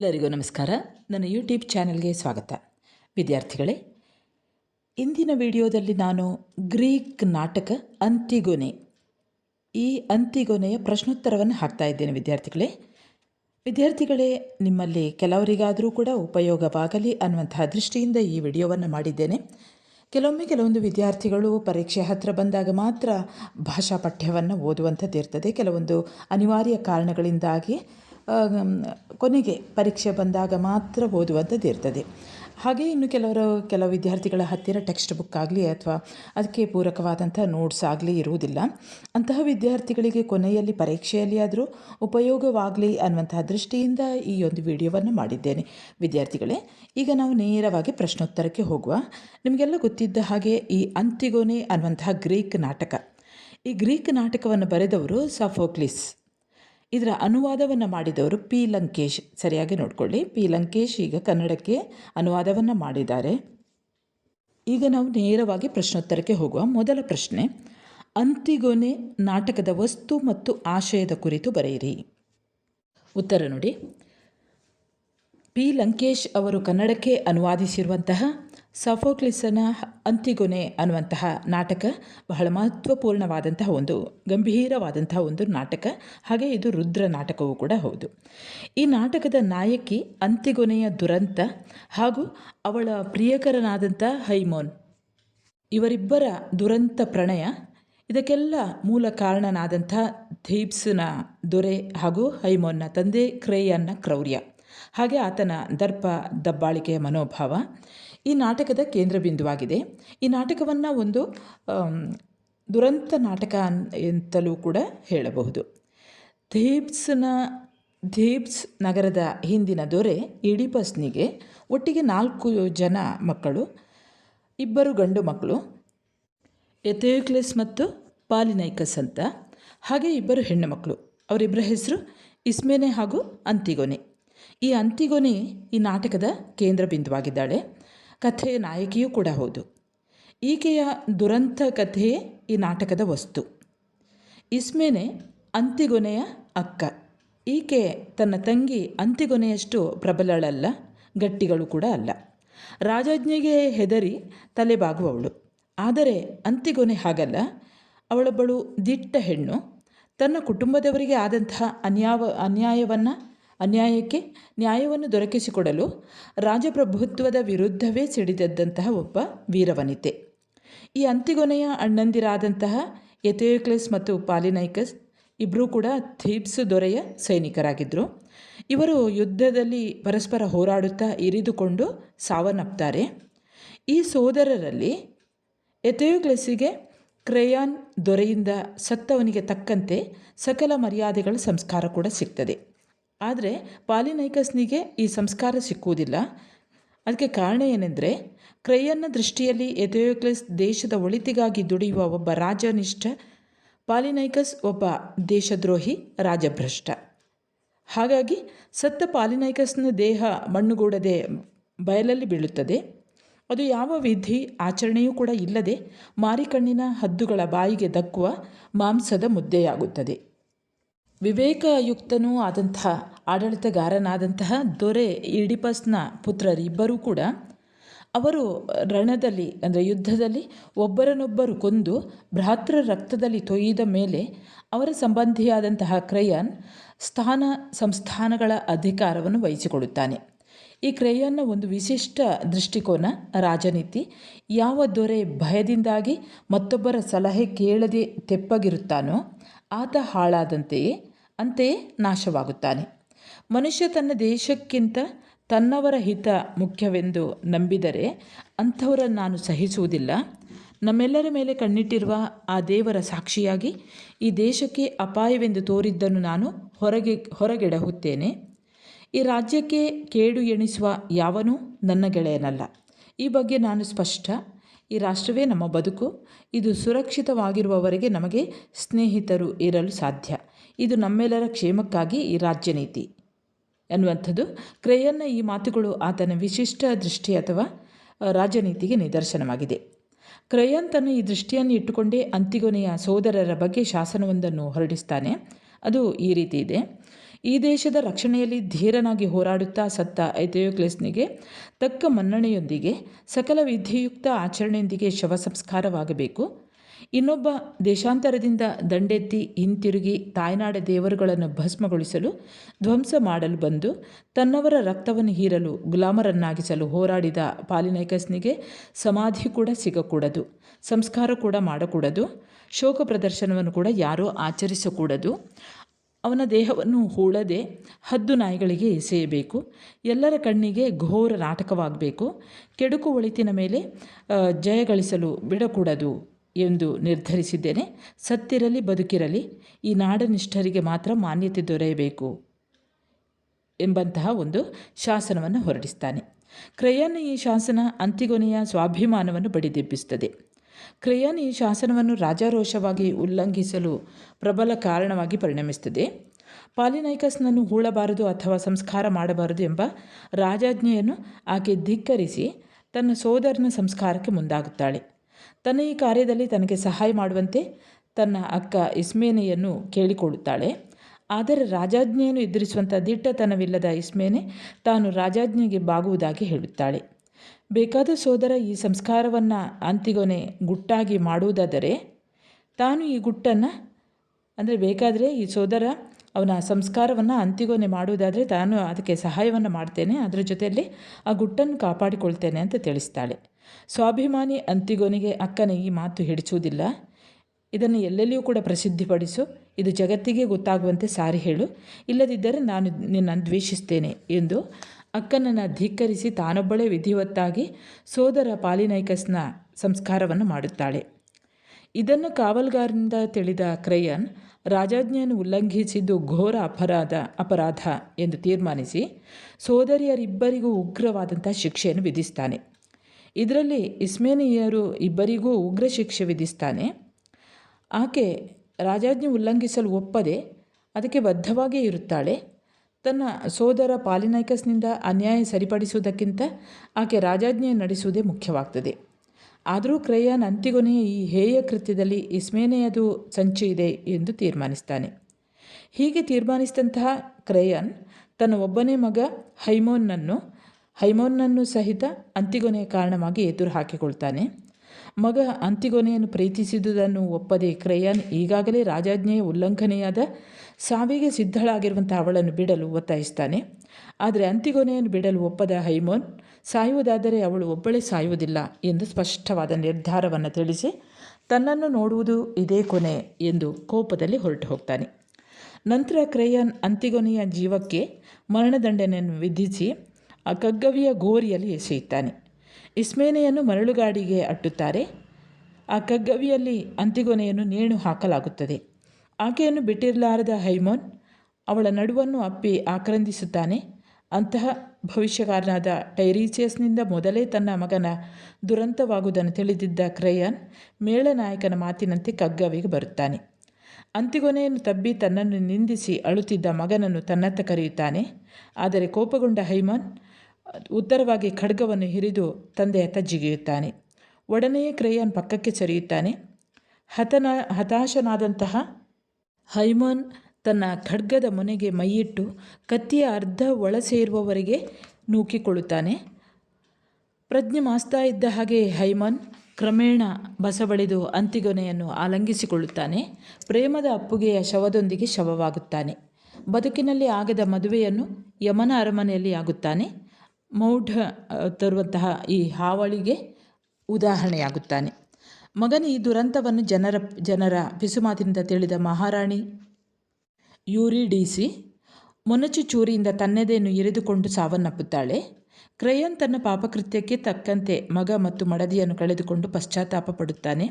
ಎಲ್ಲರಿಗೂ ನಮಸ್ಕಾರ. ನನ್ನ ಯೂಟ್ಯೂಬ್ ಚಾನೆಲ್ಗೆ ಸ್ವಾಗತ. ವಿದ್ಯಾರ್ಥಿಗಳೇ, ಇಂದಿನ ವಿಡಿಯೋದಲ್ಲಿ ನಾನು ಗ್ರೀಕ್ ನಾಟಕ ಅಂತಿಗೊನೆ, ಈ ಅಂತಿಗೊನೆಯ ಪ್ರಶ್ನೋತ್ತರವನ್ನು ಹಾಕ್ತಾ ಇದ್ದೇನೆ ವಿದ್ಯಾರ್ಥಿಗಳೇ. ವಿದ್ಯಾರ್ಥಿಗಳೇ, ನಿಮ್ಮಲ್ಲಿ ಕೆಲವರಿಗಾದರೂ ಕೂಡ ಉಪಯೋಗವಾಗಲಿ ಅನ್ನುವಂತಹ ದೃಷ್ಟಿಯಿಂದ ಈ ವಿಡಿಯೋವನ್ನು ಮಾಡಿದ್ದೇನೆ. ಕೆಲವೊಮ್ಮೆ ಕೆಲವೊಂದು ವಿದ್ಯಾರ್ಥಿಗಳು ಪರೀಕ್ಷೆ ಹತ್ತಿರ ಬಂದಾಗ ಮಾತ್ರ ಭಾಷಾ ಪಠ್ಯವನ್ನು ಓದುವಂಥದ್ದು ಇರ್ತದೆ ಕೆಲವೊಂದು ಅನಿವಾರ್ಯ ಕಾರಣಗಳಿಂದಾಗಿ ಕೊನೆಗೆ ಪರೀಕ್ಷೆ ಬಂದಾಗ ಮಾತ್ರ ಓದುವಂಥದ್ದು ಇರ್ತದೆ. ಹಾಗೆ ಇನ್ನು ಕೆಲವರು ಕೆಲವು ವಿದ್ಯಾರ್ಥಿಗಳ ಹತ್ತಿರ ಟೆಕ್ಸ್ಟ್ ಬುಕ್ ಆಗಲಿ ಅಥವಾ ಅದಕ್ಕೆ ಪೂರಕವಾದಂಥ ನೋಟ್ಸ್ ಆಗಲಿ ಇರುವುದಿಲ್ಲ. ಅಂತಹ ವಿದ್ಯಾರ್ಥಿಗಳಿಗೆ ಕೊನೆಯಲ್ಲಿ ಪರೀಕ್ಷೆಯಲ್ಲಿ ಆದರೂ ಉಪಯೋಗವಾಗಲಿ ಅನ್ನುವಂತಹ ದೃಷ್ಟಿಯಿಂದ ಈ ಒಂದು ವಿಡಿಯೋವನ್ನು ಮಾಡಿದ್ದೇನೆ. ವಿದ್ಯಾರ್ಥಿಗಳೇ, ಈಗ ನಾವು ನೇರವಾಗಿ ಪ್ರಶ್ನೋತ್ತರಕ್ಕೆ ಹೋಗುವ. ನಿಮಗೆಲ್ಲ ಗೊತ್ತಿದ್ದ ಹಾಗೆ ಈ ಅಂತಿಗೊನೆ ಅನ್ನುವಂತಹ ಗ್ರೀಕ್ ನಾಟಕ. ಈ ಗ್ರೀಕ್ ನಾಟಕವನ್ನು ಬರೆದವರು ಸಫೋಕ್ಲಿಸ್. ಇದರ ಅನುವಾದವನ್ನು ಮಾಡಿದವರು ಪಿ. ಲಂಕೇಶ್. ಸರಿಯಾಗಿ ನೋಡಿಕೊಳ್ಳಿ. ಪಿ. ಲಂಕೇಶ್ ಈಗ ಕನ್ನಡಕ್ಕೆ ಅನುವಾದವನ್ನು ಮಾಡಿದ್ದಾರೆ. ಈಗ ನಾವು ನೇರವಾಗಿ ಪ್ರಶ್ನೋತ್ತರಕ್ಕೆ ಹೋಗುವ ಮೊದಲ ಪ್ರಶ್ನೆ. ಅಂತಿಗೊನೆ ನಾಟಕದ ವಸ್ತು ಮತ್ತು ಆಶಯದ ಕುರಿತು ಬರೆಯಿರಿ. ಉತ್ತರ ನೋಡಿ. ಪಿ. ಲಂಕೇಶ್ ಅವರು ಕನ್ನಡಕ್ಕೆ ಅನುವಾದಿಸಿರುವಂತಹ ಸಫೋಕ್ಲಿಸನ ಅಂತಿಗೊನೆ ಅನ್ನುವಂತಹ ನಾಟಕ ಬಹಳ ಮಹತ್ವಪೂರ್ಣವಾದಂತಹ ಒಂದು, ಗಂಭೀರವಾದಂತಹ ಒಂದು ನಾಟಕ. ಹಾಗೆ ಇದು ರುದ್ರ ನಾಟಕವೂ ಕೂಡ ಹೌದು. ಈ ನಾಟಕದ ನಾಯಕಿ ಅಂತಿಗೊನೆಯ ದುರಂತ ಹಾಗೂ ಅವಳ ಪ್ರಿಯಕರನಾದಂಥ ಹೈಮೋನ್. ಇವರಿಬ್ಬರ ದುರಂತ ಪ್ರಣಯ, ಇದಕ್ಕೆಲ್ಲ ಮೂಲ ಕಾರಣನಾದಂಥ ಥೀಬ್ಸ್ನ ದೊರೆ ಹಾಗೂ ಹೈಮೋನ್ನ ತಂದೆ ಕ್ರೇಯನ್ನ ಕ್ರೌರ್ಯ. ಹಾಗೆ ಆತನ ದರ್ಪ ದಬ್ಬಾಳಿಕೆಯ ಮನೋಭಾವ. ಈ ನಾಟಕದ ಕೇಂದ್ರ ಬಿಂದುವಾಗಿದೆ. ಈ ನಾಟಕವನ್ನು ಒಂದು ದುರಂತ ನಾಟಕ ಅಂತಲೂ ಕೂಡ ಹೇಳಬಹುದು. ಥೇಬ್ಸ್ನ, ಥೇಬ್ಸ್ ನಗರದ ಹಿಂದಿನ ದೊರೆ ಇಡಿಪಸ್ನಿಗೆ ಒಟ್ಟಿಗೆ ನಾಲ್ಕು ಜನ ಮಕ್ಕಳು, ಇಬ್ಬರು ಗಂಡು ಮಕ್ಕಳು, ಎಥೇಕ್ಲೆಸ್ ಮತ್ತು ಪಾಲಿನೈಕಸ್ ಅಂತ, ಹಾಗೆ ಇಬ್ಬರು ಹೆಣ್ಣು ಮಕ್ಕಳು. ಅವರಿಬ್ಬರ ಹೆಸರು ಇಸ್ಮೇನೆ ಹಾಗೂ ಅಂತಿಗೊನೆ. ಈ ಅಂತಿಗೊನೆ ಈ ನಾಟಕದ ಕೇಂದ್ರ ಬಿಂದುವಾಗಿದ್ದಾಳೆ. ಕಥೆಯ ನಾಯಕಿಯೂ ಕೂಡ ಹೌದು. ಈಕೆಯ ದುರಂತ ಕಥೆಯೇ ಈ ನಾಟಕದ ವಸ್ತು. ಇಸ್ಮೇನೆ ಅಂತಿಗೊನೆಯ ಅಕ್ಕ. ಈಕೆ ತನ್ನ ತಂಗಿ ಅಂತಿಗೊನೆಯಷ್ಟು ಪ್ರಬಲಳಲ್ಲ, ಗಟ್ಟಿಗಳು ಕೂಡ ಅಲ್ಲ. ರಾಜಜ್ಞೆಗೆ ಹೆದರಿ ತಲೆಬಾಗುವವಳು. ಆದರೆ ಅಂತಿಗೊನೆ ಹಾಗಲ್ಲ. ಅವಳೊಬ್ಬಳು ದಿಟ್ಟ ಹೆಣ್ಣು. ತನ್ನ ಕುಟುಂಬದವರಿಗೆ ಆದಂತಹ ಅನ್ಯಾವ, ಅನ್ಯಾಯವನ್ನು ಅನ್ಯಾಯಕ್ಕೆ ನ್ಯಾಯವನ್ನು ದೊರಕಿಸಿಕೊಡಲು ರಾಜಪ್ರಭುತ್ವದ ವಿರುದ್ಧವೇ ಸಿಡಿದದ್ದಂತಹ ಒಬ್ಬ ವೀರವನಿತೆ. ಈ ಅಂತಿಗೊನೆಯ ಅಣ್ಣಂದಿರಾದಂತಹ ಎಥೇಕ್ಲೆಸ್ ಮತ್ತು ಪಾಲಿನೈಕಸ್ ಇಬ್ಬರೂ ಕೂಡ ಥೀಬ್ಸ್ ದೊರೆಯ ಸೈನಿಕರಾಗಿದ್ದರು ಇವರು ಯುದ್ಧದಲ್ಲಿ ಪರಸ್ಪರ ಹೋರಾಡುತ್ತಾ ಇರಿದುಕೊಂಡು ಸಾವನ್ನಪ್ತಾರೆ. ಈ ಸೋದರರಲ್ಲಿ ಎಥೆಯೋಗ್ಲೆಸ್ಸಿಗೆ ಕ್ರೇಯಾನ್ ದೊರೆಯಿಂದ ಸತ್ತವನಿಗೆ ತಕ್ಕಂತೆ ಸಕಲ ಮರ್ಯಾದೆಗಳ ಸಂಸ್ಕಾರ ಕೂಡ ಸಿಗ್ತದೆ. ಆದರೆ ಪಾಲಿನೈಕಸ್ನಿಗೆ ಈ ಸಂಸ್ಕಾರ ಸಿಕ್ಕುವುದಿಲ್ಲ. ಅದಕ್ಕೆ ಕಾರಣ ಏನೆಂದರೆ ಕ್ರಯನ್ನ ದೃಷ್ಟಿಯಲ್ಲಿ ಎಥೆಯೋಕ್ಲೆಸ್ ದೇಶದ ಒಳಿತಿಗಾಗಿ ದುಡಿಯುವ ಒಬ್ಬ ರಾಜನಿಷ್ಠ, ಪಾಲಿನೈಕಸ್ ಒಬ್ಬ ದೇಶದ್ರೋಹಿ ರಾಜಭ್ರಷ್ಟ. ಹಾಗಾಗಿ ಸತ್ತ ಪಾಲಿನೈಕಸ್ನ ದೇಹ ಮಣ್ಣುಗೂಡದೆ ಬಯಲಲ್ಲಿ ಬೀಳುತ್ತದೆ. ಅದು ಯಾವ ವಿಧಿ ಆಚರಣೆಯೂ ಕೂಡ ಇಲ್ಲದೆ ಮಾರಿಕಣ್ಣಿನ ಹದ್ದುಗಳ ಬಾಯಿಗೆ ದಕ್ಕುವ ಮಾಂಸದ ಮುದ್ದೆಯಾಗುತ್ತದೆ. ವಿವೇಕಯುಕ್ತನೂ ಆದಂತಹ ಆಡಳಿತಗಾರನಾದಂತಹ ದೊರೆ ಇಡಿಪಸ್ನ ಪುತ್ರರಿಬ್ಬರೂ ಕೂಡ ಅವರು ರಣದಲ್ಲಿ, ಅಂದರೆ ಯುದ್ಧದಲ್ಲಿ ಒಬ್ಬರನ್ನೊಬ್ಬರು ಕೊಂದು ಭ್ರಾತೃ ರಕ್ತದಲ್ಲಿ ತೊಯ್ದ ಮೇಲೆ ಅವರ ಸಂಬಂಧಿಯಾದಂತಹ ಕ್ರಯನ್ ಸ್ಥಾನ ಸಂಸ್ಥಾನಗಳ ಅಧಿಕಾರವನ್ನು ವಹಿಸಿಕೊಡುತ್ತಾನೆ. ಈ ಕ್ರಯನ್ನ ಒಂದು ವಿಶಿಷ್ಟ ದೃಷ್ಟಿಕೋನ, ರಾಜನೀತಿ. ಯಾವ ದೊರೆ ಭಯದಿಂದಾಗಿ ಮತ್ತೊಬ್ಬರ ಸಲಹೆ ಕೇಳದೆ ತೆಪ್ಪಗಿರುತ್ತಾನೋ ಆತ ಹಾಳಾದಂತೆಯೇ ಅಂತೆಯೇ ನಾಶವಾಗುತ್ತಾನೆ. ಮನುಷ್ಯ ತನ್ನ ದೇಶಕ್ಕಿಂತ ತನ್ನವರ ಹಿತ ಮುಖ್ಯವೆಂದು ನಂಬಿದರೆ ಅಂಥವರನ್ನು ನಾನು ಸಹಿಸುವುದಿಲ್ಲ. ನಮ್ಮೆಲ್ಲರ ಮೇಲೆ ಕಣ್ಣಿಟ್ಟಿರುವ ಆ ದೇವರ ಸಾಕ್ಷಿಯಾಗಿ ಈ ದೇಶಕ್ಕೆ ಅಪಾಯವೆಂದು ತೋರಿದ್ದನ್ನು ನಾನು ಹೊರಗೆ, ಹೊರಗೆಡಹುತ್ತೇನೆ. ಈ ರಾಜ್ಯಕ್ಕೆ ಕೇಡು ಎಣಿಸುವ ಯಾವನೂ ನನ್ನ ಗೆಳೆಯನಲ್ಲ. ಈ ಬಗ್ಗೆ ನಾನು ಸ್ಪಷ್ಟ. ಈ ರಾಷ್ಟ್ರವೇ ನಮ್ಮ ಬದುಕು. ಇದು ಸುರಕ್ಷಿತವಾಗಿರುವವರೆಗೆ ನಮಗೆ ಸ್ನೇಹಿತರು ಇರಲು ಸಾಧ್ಯ. ಇದು ನಮ್ಮೆಲ್ಲರ ಕ್ಷೇಮಕ್ಕಾಗಿ ಈ ರಾಜ್ಯ ನೀತಿ. ಎನ್ನುವಂಥದ್ದು ಕ್ರೇಯನ್ನ ಈ ಮಾತುಗಳು ಆತನ ವಿಶಿಷ್ಟ ದೃಷ್ಟಿ ಅಥವಾ ರಾಜನೀತಿಗೆ ನಿದರ್ಶನವಾಗಿದೆ. ಕ್ರಯನ್ ತನ್ನ ಈ ದೃಷ್ಟಿಯನ್ನು ಇಟ್ಟುಕೊಂಡೇ ಅಂತಿಗೊನೆಯ ಸೋದರರ ಬಗ್ಗೆ ಶಾಸನವೊಂದನ್ನು ಹೊರಡಿಸ್ತಾನೆ. ಅದು ಈ ರೀತಿ ಇದೆ. ಈ ದೇಶದ ರಕ್ಷಣೆಯಲ್ಲಿ ಧೀರನಾಗಿ ಹೋರಾಡುತ್ತಾ ಸತ್ತ ಐತೆಯೋಕ್ಲೆಸ್ನಿಗೆ ತಕ್ಕ ಮನ್ನಣೆಯೊಂದಿಗೆ ಸಕಲ ವಿಧಿಯುಕ್ತ ಆಚರಣೆಯೊಂದಿಗೆ ಶವ ಸಂಸ್ಕಾರವಾಗಬೇಕು ಇನ್ನೊಬ್ಬ ದೇಶಾಂತರದಿಂದ ದಂಡೆತ್ತಿ ಹಿಂತಿರುಗಿ ತಾಯ್ನಾಡ ದೇವರುಗಳನ್ನು ಭಸ್ಮಗೊಳಿಸಲು ಧ್ವಂಸ ಮಾಡಲು ಬಂದು ತನ್ನವರ ರಕ್ತವನ್ನು ಹೀರಲು ಗುಲಾಮರನ್ನಾಗಿಸಲು ಹೋರಾಡಿದ ಪಾಲಿನೈಕಸ್ನಿಗೆ ಸಮಾಧಿ ಕೂಡ ಸಿಗಕೂಡದು, ಸಂಸ್ಕಾರ ಕೂಡ ಮಾಡಕೂಡದು, ಶೋಕ ಪ್ರದರ್ಶನವನ್ನು ಕೂಡ ಯಾರೂ ಆಚರಿಸಕೂಡದು. ಅವನ ದೇಹವನ್ನು ಹೂಳದೆ ಹದ್ದು ನಾಯಿಗಳಿಗೆ ಎಸೆಯಬೇಕು ಎಲ್ಲರ ಕಣ್ಣಿಗೆ ಘೋರ ನಾಟಕವಾಗಬೇಕು, ಕೆಡುಕು ಒಳಿತಿನ ಮೇಲೆ ಜಯಗಳಿಸಲು ಬಿಡಕೂಡದು. ಎಂದು ನಿರ್ಧರಿಸಿದ್ದೇನೆ. ಸತ್ತಿರಲಿ, ಬದುಕಿರಲಿ, ಈ ನಾಡನಿಷ್ಠರಿಗೆ ಮಾತ್ರ ಮಾನ್ಯತೆ ದೊರೆಯಬೇಕು ಎಂಬಂತಹ ಒಂದು ಶಾಸನವನ್ನು ಹೊರಡಿಸ್ತಾನೆ. ಕ್ರಯನ್ ಈ ಶಾಸನ ಅಂತಿಗೊನೆಯ ಸ್ವಾಭಿಮಾನವನ್ನು ಬಡಿದೆಬ್ಬಿಸುತ್ತದೆ ಕ್ರಯನ್ ಈ ಶಾಸನವನ್ನು ರಾಜಾರೋಷವಾಗಿ ಉಲ್ಲಂಘಿಸಲು ಪ್ರಬಲ ಕಾರಣವಾಗಿ ಪರಿಣಮಿಸುತ್ತದೆ. ಪಾಲಿನೈಕಸ್ನನ್ನು ಹೂಳಬಾರದು ಅಥವಾ ಸಂಸ್ಕಾರ ಮಾಡಬಾರದು ಎಂಬ ರಾಜಾಜ್ಞೆಯನ್ನು ಆಕೆ ಧಿಕ್ಕರಿಸಿ ತನ್ನ ಸೋದರನ ಸಂಸ್ಕಾರಕ್ಕೆ ಮುಂದಾಗುತ್ತಾಳೆ. ತನ್ನ ಈ ಕಾರ್ಯದಲ್ಲಿ ತನಗೆ ಸಹಾಯ ಮಾಡುವಂತೆ ತನ್ನ ಅಕ್ಕ ಇಸ್ಮೇನೆಯನ್ನು ಕೇಳಿಕೊಳ್ಳುತ್ತಾಳೆ. ಆದರೆ ರಾಜಾಜ್ಞೆಯನ್ನು ಎದುರಿಸುವಂಥ ದಿಟ್ಟತನವಿಲ್ಲದ ಇಸ್ಮೇನೆ ತಾನು ರಾಜಾಜ್ಞೆಗೆ ಬಾಗುವುದಾಗಿ ಹೇಳುತ್ತಾಳೆ. ಬೇಕಾದ ಸೋದರ ಈ ಸಂಸ್ಕಾರವನ್ನು ಅಂತಿಗೊನೆ ಗುಟ್ಟಾಗಿ ಮಾಡುವುದಾದರೆ ತಾನು ಈ ಗುಟ್ಟನ್ನು, ಅಂದರೆ ಬೇಕಾದರೆ ಈ ಸೋದರ ಅವನ ಸಂಸ್ಕಾರವನ್ನು ಅಂತಿಗೊನೆ ಮಾಡುವುದಾದರೆ ತಾನು ಅದಕ್ಕೆ ಸಹಾಯವನ್ನು ಮಾಡ್ತೇನೆ. ಅದರ ಜೊತೆಯಲ್ಲಿ ಆ ಗುಟ್ಟನ್ನು ಕಾಪಾಡಿಕೊಳ್ತೇನೆ ಅಂತ ತಿಳಿಸ್ತಾಳೆ. ಸ್ವಾಭಿಮಾನಿ ಅಂತಿಗೊನಿಗೆ ಅಕ್ಕನ ಈ ಮಾತು ಹಿಡಿಸುವುದಿಲ್ಲ ಇದನ್ನು ಎಲ್ಲೆಲ್ಲಿಯೂ ಕೂಡ ಪ್ರಸಿದ್ಧಿಪಡಿಸು. ಇದು ಜಗತ್ತಿಗೆ ಗೊತ್ತಾಗುವಂತೆ ಸಾರಿ ಹೇಳು. ಇಲ್ಲದಿದ್ದರೆ ನಾನು ನಿನ್ನನ್ನು ದ್ವೇಷಿಸ್ತೇನೆ ಎಂದು ಅಕ್ಕನನ್ನು ಧಿಕ್ಕರಿಸಿ ತಾನೊಬ್ಬಳೇ ವಿಧಿವತ್ತಾಗಿ ಸೋದರ ಪಾಲಿನೈಕಸ್ನ ಸಂಸ್ಕಾರವನ್ನು ಮಾಡುತ್ತಾಳೆ. ಇದನ್ನು ಕಾವಲ್ಗಾರನಿಂದ ತಿಳಿದ ಕ್ರಯನ್, ರಾಜಾಜ್ಞೆಯನ್ನು ಉಲ್ಲಂಘಿಸಿದ್ದು ಘೋರ ಅಪರಾಧ ಅಪರಾಧ ಎಂದು ತೀರ್ಮಾನಿಸಿ ಸೋದರಿಯರಿಬ್ಬರಿಗೂ ಉಗ್ರವಾದಂಥ ಶಿಕ್ಷೆಯನ್ನು ವಿಧಿಸ್ತಾನೆ. ಇದರಲ್ಲಿ ಇಸ್ಮೇನಿಯರು ಇಬ್ಬರಿಗೂ ಉಗ್ರ ಶಿಕ್ಷೆ ವಿಧಿಸ್ತಾನೆ. ಆಕೆ ರಾಜಾಜ್ಞೆ ಉಲ್ಲಂಘಿಸಲು ಒಪ್ಪದೆ ಅದಕ್ಕೆ ಬದ್ಧವಾಗಿಯೇ ಇರುತ್ತಾಳೆ. ತನ್ನ ಸೋದರ ಪಾಲಿನೈಕಸ್ನಿಂದ ಅನ್ಯಾಯ ಸರಿಪಡಿಸುವುದಕ್ಕಿಂತ ಆಕೆ ರಾಜಾಜ್ಞೆ ನಡೆಸುವುದೇ ಮುಖ್ಯವಾಗ್ತದೆ. ಆದರೂ ಕ್ರಯಾನ್ ಅಂತಿಗೊನೆಯ ಈ ಹೇಯ ಕೃತ್ಯದಲ್ಲಿ ಇಸ್ಮೇನೆಯದು ಸಂಚು ಇದೆ ಎಂದು ತೀರ್ಮಾನಿಸ್ತಾನೆ. ಹೀಗೆ ತೀರ್ಮಾನಿಸಿದಂತಹ ಕ್ರಯಾನ್ ತನ್ನ ಒಬ್ಬನೇ ಮಗ ಹೈಮೋನ್ನನ್ನು ಹೈಮೋನ್ನನ್ನು ಸಹಿತ ಅಂತಿಗೊನೆಯ ಕಾರಣವಾಗಿ ಎದುರು ಹಾಕಿಕೊಳ್ತಾನೆ. ಮಗ ಅಂತಿಗೊನೆಯನ್ನು ಪ್ರೀತಿಸಿದುದನ್ನು ಒಪ್ಪದೆ ಕ್ರಯಾನ್ ಈಗಾಗಲೇ ರಾಜಾಜ್ಞೆಯ ಉಲ್ಲಂಘನೆಯಾದ ಸಾವಿಗೆ ಸಿದ್ಧಳಾಗಿರುವಂಥ ಅವಳನ್ನು ಬಿಡಲು ಒತ್ತಾಯಿಸ್ತಾನೆ. ಆದರೆ ಅಂತಿಗೊನೆಯನ್ನು ಬಿಡಲು ಒಪ್ಪದ ಹೈಮೋನ್, ಸಾಯುವುದಾದರೆ ಅವಳು ಒಬ್ಬಳೇ ಸಾಯುವುದಿಲ್ಲ ಎಂದು ಸ್ಪಷ್ಟವಾದ ನಿರ್ಧಾರವನ್ನು ತಿಳಿಸಿ ತನ್ನನ್ನು ನೋಡುವುದು ಇದೇ ಕೊನೆ ಎಂದು ಕೋಪದಲ್ಲಿ ಹೊರಟು ಹೋಗ್ತಾನೆ. ನಂತರ ಕ್ರಯಾನ್ ಅಂತಿಗೊನೆಯ ಜೀವಕ್ಕೆ ಮರಣದಂಡನೆಯನ್ನು ವಿಧಿಸಿ ಆ ಕಗ್ಗವಿಯ ಗೋರಿಯಲ್ಲಿ ಎಸೆಯುತ್ತಾನೆ. ಇಸ್ಮೇನೆಯನ್ನು ಮರಳುಗಾಡಿಗೆ ಅಟ್ಟುತ್ತಾರೆ. ಆ ಕಗ್ಗವಿಯಲ್ಲಿ ಅಂತಿಗೊನೆಯನ್ನು ನೇಣು ಹಾಕಲಾಗುತ್ತದೆ. ಆಕೆಯನ್ನು ಬಿಟ್ಟಿರಲಾರದ ಹೈಮೋನ್ ಅವಳ ನಡುವನ್ನು ಅಪ್ಪಿ ಆಕ್ರಂದಿಸುತ್ತಾನೆ. ಅಂತಹ ಭವಿಷ್ಯಕಾರನಾದ ಟೈರೀಸಿಯಸ್ನಿಂದ ಮೊದಲೇ ತನ್ನ ಮಗನ ದುರಂತವಾಗುವುದನ್ನು ತಿಳಿದಿದ್ದ ಕ್ರಯಾನ್ ಮೇಳನಾಯಕನ ಮಾತಿನಂತೆ ಕಗ್ಗವಿಗೆ ಬರುತ್ತಾನೆ. ಅಂತಿಗೊನೆಯನ್ನು ತಬ್ಬಿ ತನ್ನನ್ನು ನಿಂದಿಸಿ ಅಳುತ್ತಿದ್ದ ಮಗನನ್ನು ತನ್ನತ್ತ ಕರೆಯುತ್ತಾನೆ. ಆದರೆ ಕೋಪಗೊಂಡ ಹೈಮನ್ ಉತ್ತರವಾಗಿ ಖಡ್ಗವನ್ನು ಹಿರಿದು ತಂದೆಯತ್ತ ಜಿಗಿಯುತ್ತಾನೆ ಒಡನೆಯೇ ಕ್ರೇಯನ್ ಪಕ್ಕಕ್ಕೆ ಸರಿಯುತ್ತಾನೆ. ಹತನ, ಹತಾಶನಾದಂತಹ ಹೈಮನ್ ತನ್ನ ಖಡ್ಗದ ಮೊನೆಗೆ ಮೈಯಿಟ್ಟು ಕತ್ತಿಯ ಅರ್ಧ ಒಳ ಸೇರುವವರೆಗೆ ನೂಕಿಕೊಳ್ಳುತ್ತಾನೆ. ಪ್ರಜ್ಞೆ ಮಾಸ್ತಾ ಇದ್ದ ಹಾಗೆ ಹೈಮನ್ ಕ್ರಮೇಣ ಬಸವಳಿದು ಅಂತಿಗೊನೆಯನ್ನು ಆಲಂಗಿಸಿಕೊಳ್ಳುತ್ತಾನೆ. ಪ್ರೇಮದ ಅಪ್ಪುಗೆಯ ಶವದೊಂದಿಗೆ ಶವವಾಗುತ್ತಾನೆ. ಬದುಕಿನಲ್ಲಿ ಆಗದ ಮದುವೆಯನ್ನು ಯಮನ ಅರಮನೆಯಲ್ಲಿ ಆಗುತ್ತಾನೆ. ಮೌಢ ತರುವಂತಹ ಈ ಹಾವಳಿಗೆ ಉದಾಹರಣೆಯಾಗುತ್ತಾನೆ. ಮಗನ ಈ ದುರಂತವನ್ನು ಜನರ ಜನರ ಪಿಸುಮಾತಿನಿಂದ ತಿಳಿದ ಮಹಾರಾಣಿ ಯೂರಿಡಿಸಿ ಮೊನಚು ಚೂರಿಯಿಂದ ತನ್ನೆದೆಯನ್ನು ಇರಿದುಕೊಂಡು ಸಾವನ್ನಪ್ಪುತ್ತಾಳೆ. ಕ್ರಯನ್ ತನ್ನ ಪಾಪಕೃತ್ಯಕ್ಕೆ ತಕ್ಕಂತೆ ಮಗ ಮತ್ತು ಮಡದಿಯನ್ನು ಕಳೆದುಕೊಂಡು ಪಶ್ಚಾತ್ತಾಪ ಪಡುತ್ತಾನೆ.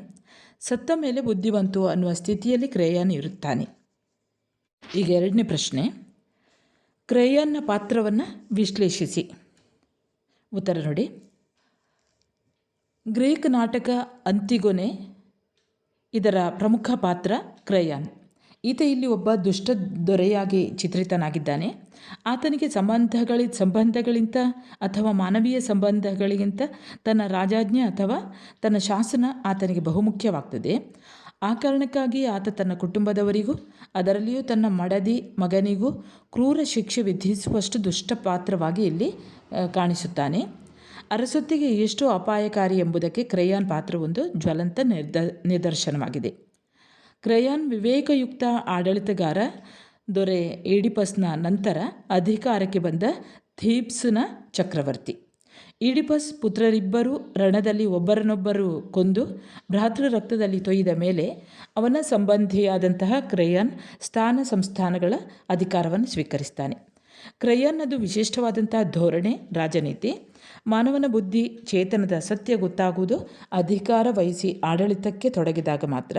ಸತ್ತ ಮೇಲೆ ಬುದ್ಧಿವಂತು ಅನ್ನುವ ಸ್ಥಿತಿಯಲ್ಲಿ ಕ್ರೇಯನ್ ಇರುತ್ತಾನೆ. ಈಗ ಎರಡನೇ ಪ್ರಶ್ನೆ. ಕ್ರೇಯನ್ನ ಪಾತ್ರವನ್ನು ವಿಶ್ಲೇಷಿಸಿ. ಉತ್ತರ ನೋಡಿ. ಗ್ರೀಕ್ ನಾಟಕ ಅಂತಿಗೊನೆ ಇದರ ಪ್ರಮುಖ ಪಾತ್ರ ಕ್ರಯಾನ್. ಈತ ಇಲ್ಲಿ ಒಬ್ಬ ದುಷ್ಟ ದೊರೆಯಾಗಿ ಚಿತ್ರಿತನಾಗಿದ್ದಾನೆ. ಆತನಿಗೆ ಸಂಬಂಧಗಳ, ಸಂಬಂಧಗಳಿಂತ ಅಥವಾ ಮಾನವೀಯ ಸಂಬಂಧಗಳಿಗಿಂತ ತನ್ನ ರಾಜಾಜ್ಞೆ ಅಥವಾ ತನ್ನ ಶಾಸನ ಆತನಿಗೆ ಬಹುಮುಖ್ಯವಾಗ್ತದೆ. ಆ ಕಾರಣಕ್ಕಾಗಿ ಆತ ತನ್ನ ಕುಟುಂಬದವರಿಗೂ, ಅದರಲ್ಲಿಯೂ ತನ್ನ ಮಡದಿ ಮಗನಿಗೂ ಕ್ರೂರ ಶಿಕ್ಷೆ ವಿಧಿಸುವಷ್ಟು ದುಷ್ಟ ಪಾತ್ರವಾಗಿ ಇಲ್ಲಿ ಕಾಣಿಸುತ್ತಾನೆ. ಅರಸೊತ್ತಿಗೆ ಎಷ್ಟು ಅಪಾಯಕಾರಿ ಎಂಬುದಕ್ಕೆ ಕ್ರಯಾನ್ ಪಾತ್ರವೊಂದು ಜ್ವಲಂತ ನಿರ್ದ, ನಿದರ್ಶನವಾಗಿದೆ. ಕ್ರಯಾನ್ ವಿವೇಕಯುಕ್ತ ಆಡಳಿತಗಾರ ದೊರೆ ಏಡಿಪಸ್ನ ನಂತರ ಅಧಿಕಾರಕ್ಕೆ ಬಂದ ಥೀಪ್ಸ್ನ ಚಕ್ರವರ್ತಿ. ಈಡಿಪಸ್ ಪುತ್ರರಿಬ್ಬರೂ ರಣದಲ್ಲಿ ಒಬ್ಬರನ್ನೊಬ್ಬರು ಕೊಂದು ಭ್ರಾತೃ ರಕ್ತದಲ್ಲಿ ತೊಯ್ದ ಮೇಲೆ ಅವನ ಸಂಬಂಧಿಯಾದಂತಹ ಕ್ರಯಾನ್ ಸ್ಥಾನ ಸಂಸ್ಥಾನಗಳ ಅಧಿಕಾರವನ್ನು ಸ್ವೀಕರಿಸ್ತಾನೆ. ಕ್ರಯಾನ್ನದು ವಿಶಿಷ್ಟವಾದಂಥ ಧೋರಣೆ, ರಾಜನೀತಿ. ಮಾನವನ ಬುದ್ಧಿ, ಚೇತನದ ಸತ್ಯ ಗೊತ್ತಾಗುವುದು ಅಧಿಕಾರ ವಹಿಸಿ ಆಡಳಿತಕ್ಕೆ ತೊಡಗಿದಾಗ ಮಾತ್ರ.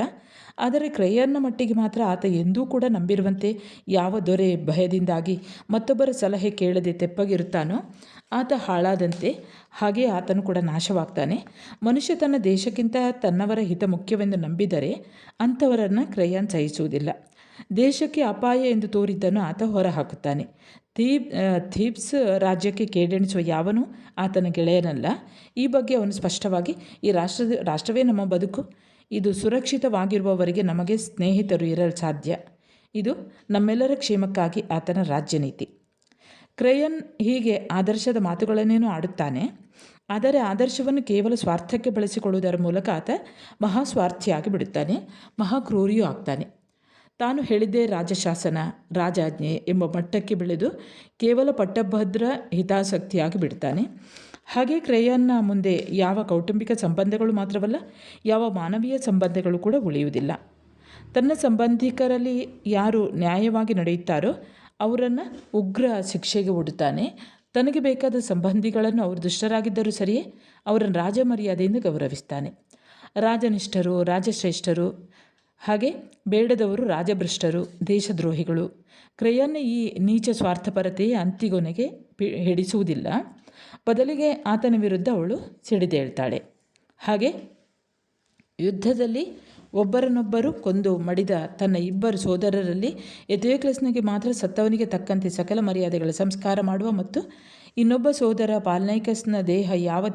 ಆದರೆ ಕ್ರಯನ್ನ ಮಟ್ಟಿಗೆ ಮಾತ್ರ ಆತ ಎಂದೂ ಕೂಡ ನಂಬಿರುವಂತೆ ಯಾವ ದೊರೆ ಭಯದಿಂದಾಗಿ ಮತ್ತೊಬ್ಬರ ಸಲಹೆ ಕೇಳದೆ ತೆಪ್ಪಗಿರುತ್ತಾನೋ, ಆತ ಹಾಳಾದಂತೆ ಹಾಗೆ ಆತನು ಕೂಡ ನಾಶವಾಗ್ತಾನೆ. ಮನುಷ್ಯ ತನ್ನ ದೇಶಕ್ಕಿಂತ ತನ್ನವರ ಹಿತ ಮುಖ್ಯವೆಂದು ನಂಬಿದರೆ ಅಂಥವರನ್ನು ಕ್ರಯಾನ್ ಸಹಿಸುವುದಿಲ್ಲ. ದೇಶಕ್ಕೆ ಅಪಾಯ ಎಂದು ತೋರಿದ್ದನ್ನು ಆತ ಹೊರಹಾಕುತ್ತಾನೆ. ಥೀಬ್ ಥೀಬ್ಸ್ ರಾಜ್ಯಕ್ಕೆ ಕೇಡೆಣಿಸುವ ಯಾವನೂ ಆತನ ಗೆಳೆಯನಲ್ಲ. ಈ ಬಗ್ಗೆ ಅವನು ಸ್ಪಷ್ಟವಾಗಿ, ಈ ರಾಷ್ಟ್ರದ, ರಾಷ್ಟ್ರವೇ ನಮ್ಮ ಬದುಕು. ಇದು ಸುರಕ್ಷಿತವಾಗಿರುವವರೆಗೆ ನಮಗೆ ಸ್ನೇಹಿತರು ಇರಲು ಸಾಧ್ಯ. ಇದು ನಮ್ಮೆಲ್ಲರ ಕ್ಷೇಮಕ್ಕಾಗಿ ಆತನ ರಾಜ್ಯನೀತಿ. ಕ್ರಯನ್ ಹೀಗೆ ಆದರ್ಶದ ಮಾತುಗಳನ್ನೇನು ಆಡುತ್ತಾನೆ. ಆದರೆ ಆದರ್ಶವನ್ನು ಕೇವಲ ಸ್ವಾರ್ಥಕ್ಕೆ ಬಳಸಿಕೊಳ್ಳುವುದರ ಮೂಲಕ ಆತ ಮಹಾಸ್ವಾರ್ಥಿಯಾಗಿ ಬಿಡುತ್ತಾನೆ, ಮಹಾಕ್ರೂರಿಯೂ ಆಗ್ತಾನೆ. ತಾನು ಹೇಳಿದ್ದೇ ರಾಜಶಾಸನ, ರಾಜಾಜ್ಞೆ ಎಂಬ ಮಟ್ಟಕ್ಕೆ ಬೆಳೆದು ಕೇವಲ ಪಟ್ಟಭದ್ರ ಹಿತಾಸಕ್ತಿಯಾಗಿ ಬಿಡ್ತಾನೆ. ಹಾಗೆ ಕ್ರಯನ್ನ ಮುಂದೆ ಯಾವ ಕೌಟುಂಬಿಕ ಸಂಬಂಧಗಳು ಮಾತ್ರವಲ್ಲ, ಯಾವ ಮಾನವೀಯ ಸಂಬಂಧಗಳು ಕೂಡ ಉಳಿಯುವುದಿಲ್ಲ. ತನ್ನ ಸಂಬಂಧಿಕರಲ್ಲಿ ಯಾರು ನ್ಯಾಯವಾಗಿ ನಡೆಯುತ್ತಾರೋ ಅವರನ್ನು ಉಗ್ರ ಶಿಕ್ಷೆಗೆ ಒಡುತ್ತಾನೆ ತನಗೆ ಬೇಕಾದ ಸಂಬಂಧಿಗಳನ್ನು ಅವರು ದುಷ್ಟರಾಗಿದ್ದರೂ ಸರಿಯೇ ಅವರನ್ನು ರಾಜಮರ್ಯಾದೆಯಿಂದ ಗೌರವಿಸ್ತಾನೆ. ರಾಜನಿಷ್ಠರು, ರಾಜಶ್ರೇಷ್ಠರು ಹಾಗೆ ಬೇಡದವರು ರಾಜಭ್ರಷ್ಟರು, ದೇಶದ್ರೋಹಿಗಳು. ಕ್ರಯನ್ನ ಈ ನೀಚ ಸ್ವಾರ್ಥಪರತೆಯ ಅಂತಿಗೊನೆಗೆ ಹಿಡಿಸುವುದಿಲ್ಲ. ಬದಲಿಗೆ ಆತನ ವಿರುದ್ಧ ಅವಳು ಸಿಡಿದೇಳ್ತಾಳೆ ಹಾಗೆ ಯುದ್ಧದಲ್ಲಿ ಒಬ್ಬರನ್ನೊಬ್ಬರು ಕೊಂದು ಮಡಿದ ತನ್ನ ಇಬ್ಬರು ಸೋದರರಲ್ಲಿ ಎಥಿಯೋಕ್ಲಸ್ನಿಗೆ ಮಾತ್ರ ಸತ್ತವನಿಗೆ ತಕ್ಕಂತೆ ಸಕಲ ಮರ್ಯಾದೆಗಳ ಸಂಸ್ಕಾರ ಮಾಡುವ ಮತ್ತು ಇನ್ನೊಬ್ಬ ಸೋದರ ಪಾಲ್ನೈಕಸ್ನ ದೇಹ ಯಾವ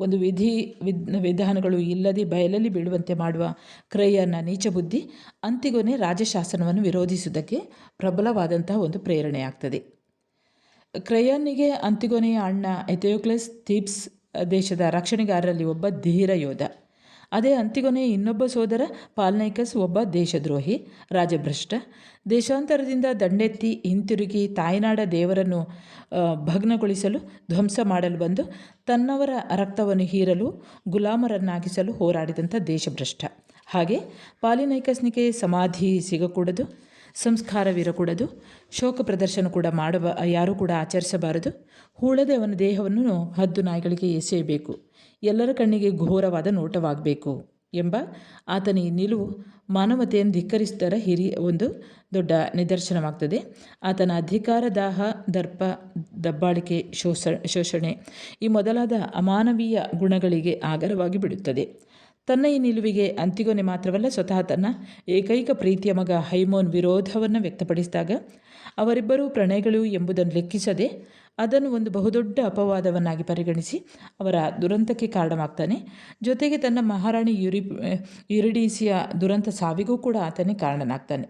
ಒಂದು ವಿಧಿ ವಿಧಾನಗಳು ಇಲ್ಲದೆ ಬಯಲಲ್ಲಿ ಬೀಳುವಂತೆ ಮಾಡುವ ಕ್ರಯನ ನೀಚ ಬುದ್ಧಿ, ಅಂತಿಗೊನೆ ರಾಜಶಾಸನವನ್ನು ವಿರೋಧಿಸುವುದಕ್ಕೆ ಪ್ರಬಲವಾದಂತಹ ಒಂದು ಪ್ರೇರಣೆಯಾಗ್ತದೆ ಕ್ರಯನಿಗೆ ಅಂತಿಗೊನೆಯ ಅಣ್ಣ ಎಥಿಯೋಕ್ಲಸ್ ಥೀಪ್ಸ್ ದೇಶದ ರಕ್ಷಣೆಗಾರರಲ್ಲಿ ಒಬ್ಬ ಧೀರ ಯೋಧ. ಅದೇ ಅಂತಿಗೊನೆ ಇನ್ನೊಬ್ಬ ಸೋದರ, ಪಾಲ್ನೈಕಸ್, ಒಬ್ಬ ದೇಶದ್ರೋಹಿ, ರಾಜಭ್ರಷ್ಟ. ದೇಶಾಂತರದಿಂದ ದಂಡೆತ್ತಿ ಹಿಂತಿರುಗಿ ತಾಯ್ನಾಡ ದೇವರನ್ನು ಭಗ್ನಗೊಳಿಸಲು, ಧ್ವಂಸ ಮಾಡಲು ಬಂದು ತನ್ನವರ ರಕ್ತವನ್ನು ಹೀರಲು, ಗುಲಾಮರನ್ನಾಗಿಸಲು ಹೋರಾಡಿದಂಥ ದೇಶಭ್ರಷ್ಟ. ಹಾಗೆ ಪಾಲಿನೈಕಸ್ನಿಗೆ ಸಮಾಧಿ ಸಿಗಕೂಡದು. ಸಂಸ್ಕಾರವಿರಕೂಡದು ಶೋಕ ಪ್ರದರ್ಶನ ಕೂಡ ಮಾಡಬ ಯಾರೂ ಕೂಡ ಆಚರಿಸಬಾರದು. ಹೂಳದೆ ಅವನ ದೇಹವನ್ನು ಹದ್ದು ನಾಯಿಗಳಿಗೆ ಎಸೆಯಬೇಕು. ಎಲ್ಲರ ಕಣ್ಣಿಗೆ ಘೋರವಾದ ನೋಟವಾಗಬೇಕು ಎಂಬ ಆತನ ಈ ನಿಲುವು ಮಾನವತೆಯನ್ನು ಧಿಕ್ಕರಿಸಿದರ ಹಿರಿಯ ಒಂದು ದೊಡ್ಡ ನಿದರ್ಶನವಾಗ್ತದೆ. ಆತನ ಅಧಿಕಾರ, ದಾಹ, ದರ್ಪ, ದಬ್ಬಾಳಿಕೆ, ಶೋಷ, ಶೋಷಣೆ ಈ ಮೊದಲಾದ ಅಮಾನವೀಯ ಗುಣಗಳಿಗೆ ಆಗರವಾಗಿ ಬಿಡುತ್ತದೆ. ತನ್ನ ಈ ನಿಲುವಿಗೆ ಅಂತಿಗೊನೆ ಮಾತ್ರವಲ್ಲ ಸ್ವತಃ ತನ್ನ ಏಕೈಕ ಪ್ರೀತಿಯ ಮಗ ಹೈಮೋನ್ ವಿರೋಧವನ್ನು ವ್ಯಕ್ತಪಡಿಸಿದಾಗ ಅವರಿಬ್ಬರೂ ಪ್ರಣಯಗಳು ಎಂಬುದನ್ನು ಲೆಕ್ಕಿಸದೆ ಅದನ್ನು ಒಂದು ಬಹುದೊಡ್ಡ ಅಪವಾದವನ್ನಾಗಿ ಪರಿಗಣಿಸಿ ಅವರ ದುರಂತಕ್ಕೆ ಕಾರಣವಾಗ್ತಾನೆ. ಜೊತೆಗೆ ತನ್ನ ಮಹಾರಾಣಿ ಯುರಿ, ಯುರಿಡೀಸಿಯ ದುರಂತ ಸಾವಿಗೂ ಕೂಡ ಆತನೇ ಕಾರಣನಾಗ್ತಾನೆ.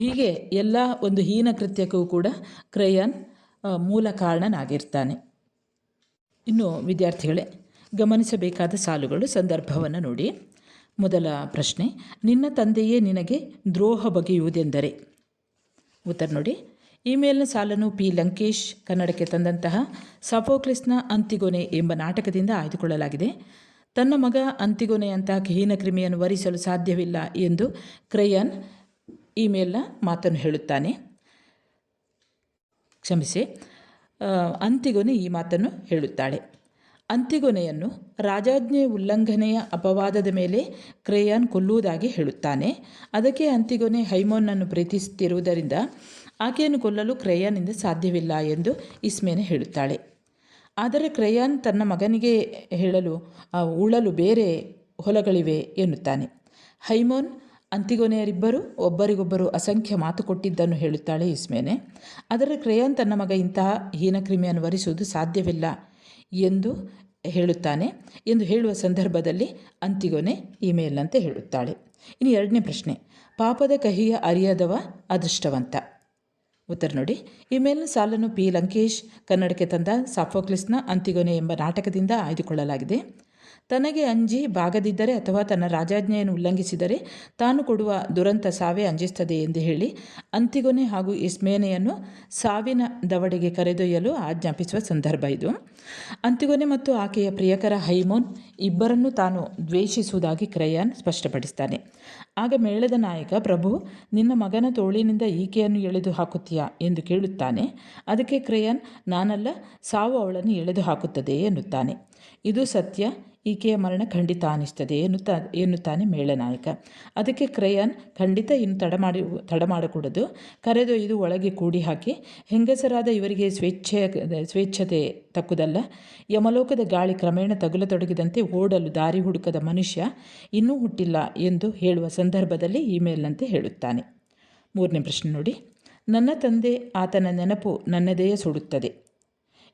ಹೀಗೆ ಎಲ್ಲ ಒಂದು ಹೀನ ಕೃತ್ಯಕ್ಕೂ ಕೂಡ ಕ್ರಯನ್ ಮೂಲ ಕಾರಣನಾಗಿರ್ತಾನೆ. ಇನ್ನು ವಿದ್ಯಾರ್ಥಿಗಳೇ ಗಮನಿಸಬೇಕಾದ ಸಾಲುಗಳು ಸಂದರ್ಭವನ್ನು ನೋಡಿ. ಮೊದಲ ಪ್ರಶ್ನೆ, ನಿನ್ನ ತಂದೆಯೇ ನಿನಗೆ ದ್ರೋಹ ಬಗೆಯುವುದೆಂದರೆ? ಉತ್ತರ ನೋಡಿ. ಈ ಮೇಲಿನ ಸಾಲನ್ನು ಪಿ. ಲಂಕೇಶ್ ಕನ್ನಡಕ್ಕೆ ತಂದಂತಹ ಸಫೋಕ್ಲಿಸ್ನ ಅಂತಿಗೊನೆ ಎಂಬ ನಾಟಕದಿಂದ ಆಯ್ದುಕೊಳ್ಳಲಾಗಿದೆ. ತನ್ನ ಮಗ ಅಂತಿಗೊನೆಯಂತಹ ಕಹೀನ ಕ್ರಿಮಿಯನ್ನು ವರಿಸಲು ಸಾಧ್ಯವಿಲ್ಲ ಎಂದು ಕ್ರಯನ್ ಈ ಮೇಲ್ನ ಮಾತನ್ನು ಹೇಳುತ್ತಾನೆ. ಕ್ಷಮಿಸಿ ಅಂತಿಗೊನೆ ಈ ಮಾತನ್ನು ಹೇಳುತ್ತಾಳೆ. ಅಂತಿಗೊನೆಯನ್ನು ರಾಜಾಜ್ಞೆ ಉಲ್ಲಂಘನೆಯ ಅಪವಾದದ ಮೇಲೆ ಕ್ರೇಯಾನ್ ಕೊಲ್ಲುವುದಾಗಿ ಹೇಳುತ್ತಾನೆ. ಅದಕ್ಕೆ ಅಂತಿಗೊನೆ ಹೈಮೋನನ್ನು ಪ್ರೀತಿಸುತ್ತಿರುವುದರಿಂದ ಆಕೆಯನ್ನು ಕೊಲ್ಲಲು ಕ್ರೇಯಾನಿಂದ ಸಾಧ್ಯವಿಲ್ಲ ಎಂದು ಇಸ್ಮೇನೆ ಹೇಳುತ್ತಾಳೆ. ಆದರೆ ಕ್ರೇಯಾನ್ ತನ್ನ ಮಗನಿಗೆ ಹೇಳಲು ಉಳಲು ಬೇರೆ ಹೊಲಗಳಿವೆ ಎನ್ನುತ್ತಾನೆ. ಹೈಮೋನ್ ಅಂತಿಗೊನೆಯರಿಬ್ಬರು ಒಬ್ಬರಿಗೊಬ್ಬರು ಅಸಂಖ್ಯ ಮಾತು ಕೊಟ್ಟಿದ್ದನ್ನು ಹೇಳುತ್ತಾಳೆ ಇಸ್ಮೇನೆ. ಆದರೆ ಕ್ರೇಯಾನ್ ತನ್ನ ಮಗ ಇಂತಹ ಹೀನಕ್ರಿಮಿಯನ್ನು ವರಿಸುವುದು ಸಾಧ್ಯವಿಲ್ಲ ಎಂದು ಹೇಳುತ್ತಾನೆ. ಎಂದು ಹೇಳುವ ಸಂದರ್ಭದಲ್ಲಿ ಅಂತಿಗೊನೆ ಇಮೇಲ್ ಅಂತ ಹೇಳುತ್ತಾಳೆ. ಇನ್ನು ಎರಡನೇ ಪ್ರಶ್ನೆ. ಪಾಪದ ಕಹಿಯ ಅರಿಯದವ ಅದೃಷ್ಟವಂತ? ಉತ್ತರ ನೋಡಿ. ಈ ಮೇಲಿನ ಸಾಲನ್ನು ಪಿ ಲಂಕೇಶ್ ಕನ್ನಡಕ್ಕೆ ತಂದ ಸಾಫೋಕ್ಲಿಸ್ನ ಅಂತಿಗೊನೆ ಎಂಬ ನಾಟಕದಿಂದ ಆಯ್ದುಕೊಳ್ಳಲಾಗಿದೆ. ತನಗೆ ಅಂಜಿ ಬಾಗದಿದ್ದರೆ ಅಥವಾ ತನ್ನ ರಾಜಾಜ್ಞೆಯನ್ನು ಉಲ್ಲಂಘಿಸಿದರೆ ತಾನು ಕೊಡುವ ದುರಂತ ಸಾವೇ ಅಂಜಿಸ್ತದೆ ಎಂದು ಹೇಳಿ ಅಂತಿಗೊನೆ ಹಾಗೂ ಇಸ್ಮೇನೆಯನ್ನು ಸಾವಿನ ದವಡೆಗೆ ಕರೆದೊಯ್ಯಲು ಆಜ್ಞಾಪಿಸುವ ಸಂದರ್ಭ ಇದು. ಅಂತಿಗೊನೆ ಮತ್ತು ಆಕೆಯ ಪ್ರಿಯಕರ ಹೈಮೋನ್ ಇಬ್ಬರನ್ನು ತಾನು ದ್ವೇಷಿಸುವುದಾಗಿ ಕ್ರಯಾನ್ ಸ್ಪಷ್ಟಪಡಿಸ್ತಾನೆ. ಆಗ ಮೇಳದ ನಾಯಕ, ಪ್ರಭು, ನಿನ್ನ ಮಗನ ತೋಳಿನಿಂದ ಈಕೆಯನ್ನು ಎಳೆದು ಹಾಕುತ್ತೀಯಾ? ಎಂದು ಕೇಳುತ್ತಾನೆ. ಅದಕ್ಕೆ ಕ್ರಯಾನ್, ನಾನಲ್ಲ, ಸಾವು ಅವಳನ್ನು ಎಳೆದು ಹಾಕುತ್ತದೆ ಎನ್ನುತ್ತಾನೆ. ಇದು ಸತ್ಯ ಈಕೆಯ ಮರಣ ಖಂಡಿತ ಅನಿಸ್ತದೆ ಎನ್ನುತ್ತಾ, ಎನ್ನುತ್ತಾನೆ ಮೇಳನಾಯಕ. ಅದಕ್ಕೆ ಕ್ರಯಾನ್ ಖಂಡಿತ ಇನ್ನು ತಡ ಮಾಡಿ, ತಡ ಮಾಡಕೂಡದು. ಕರೆದೊಯ್ದು ಒಳಗೆ ಕೂಡಿ ಹಾಕಿ ಹೆಂಗಸರಾದ ಇವರಿಗೆ ಸ್ವೇಚ್ಛೆ, ಸ್ವೇಚ್ಛತೆ ತಕ್ಕುದಲ್ಲ. ಯಮಲೋಕದ ಗಾಳಿ ಕ್ರಮೇಣ ತಗುಲತೊಡಗಿದಂತೆ ಓಡಲು ದಾರಿ ಹುಡುಕದ ಮನುಷ್ಯ ಇನ್ನೂ ಹುಟ್ಟಿಲ್ಲ ಎಂದು ಹೇಳುವ ಸಂದರ್ಭದಲ್ಲಿ ಇಮೇಲ್ನಂತೆ ಹೇಳುತ್ತಾನೆ. ಮೂರನೇ ಪ್ರಶ್ನೆ ನೋಡಿ. ನನ್ನ ತಂದೆ ಆತನ ನೆನಪು ನನ್ನದೆಯೇ ಸುಡುತ್ತದೆ.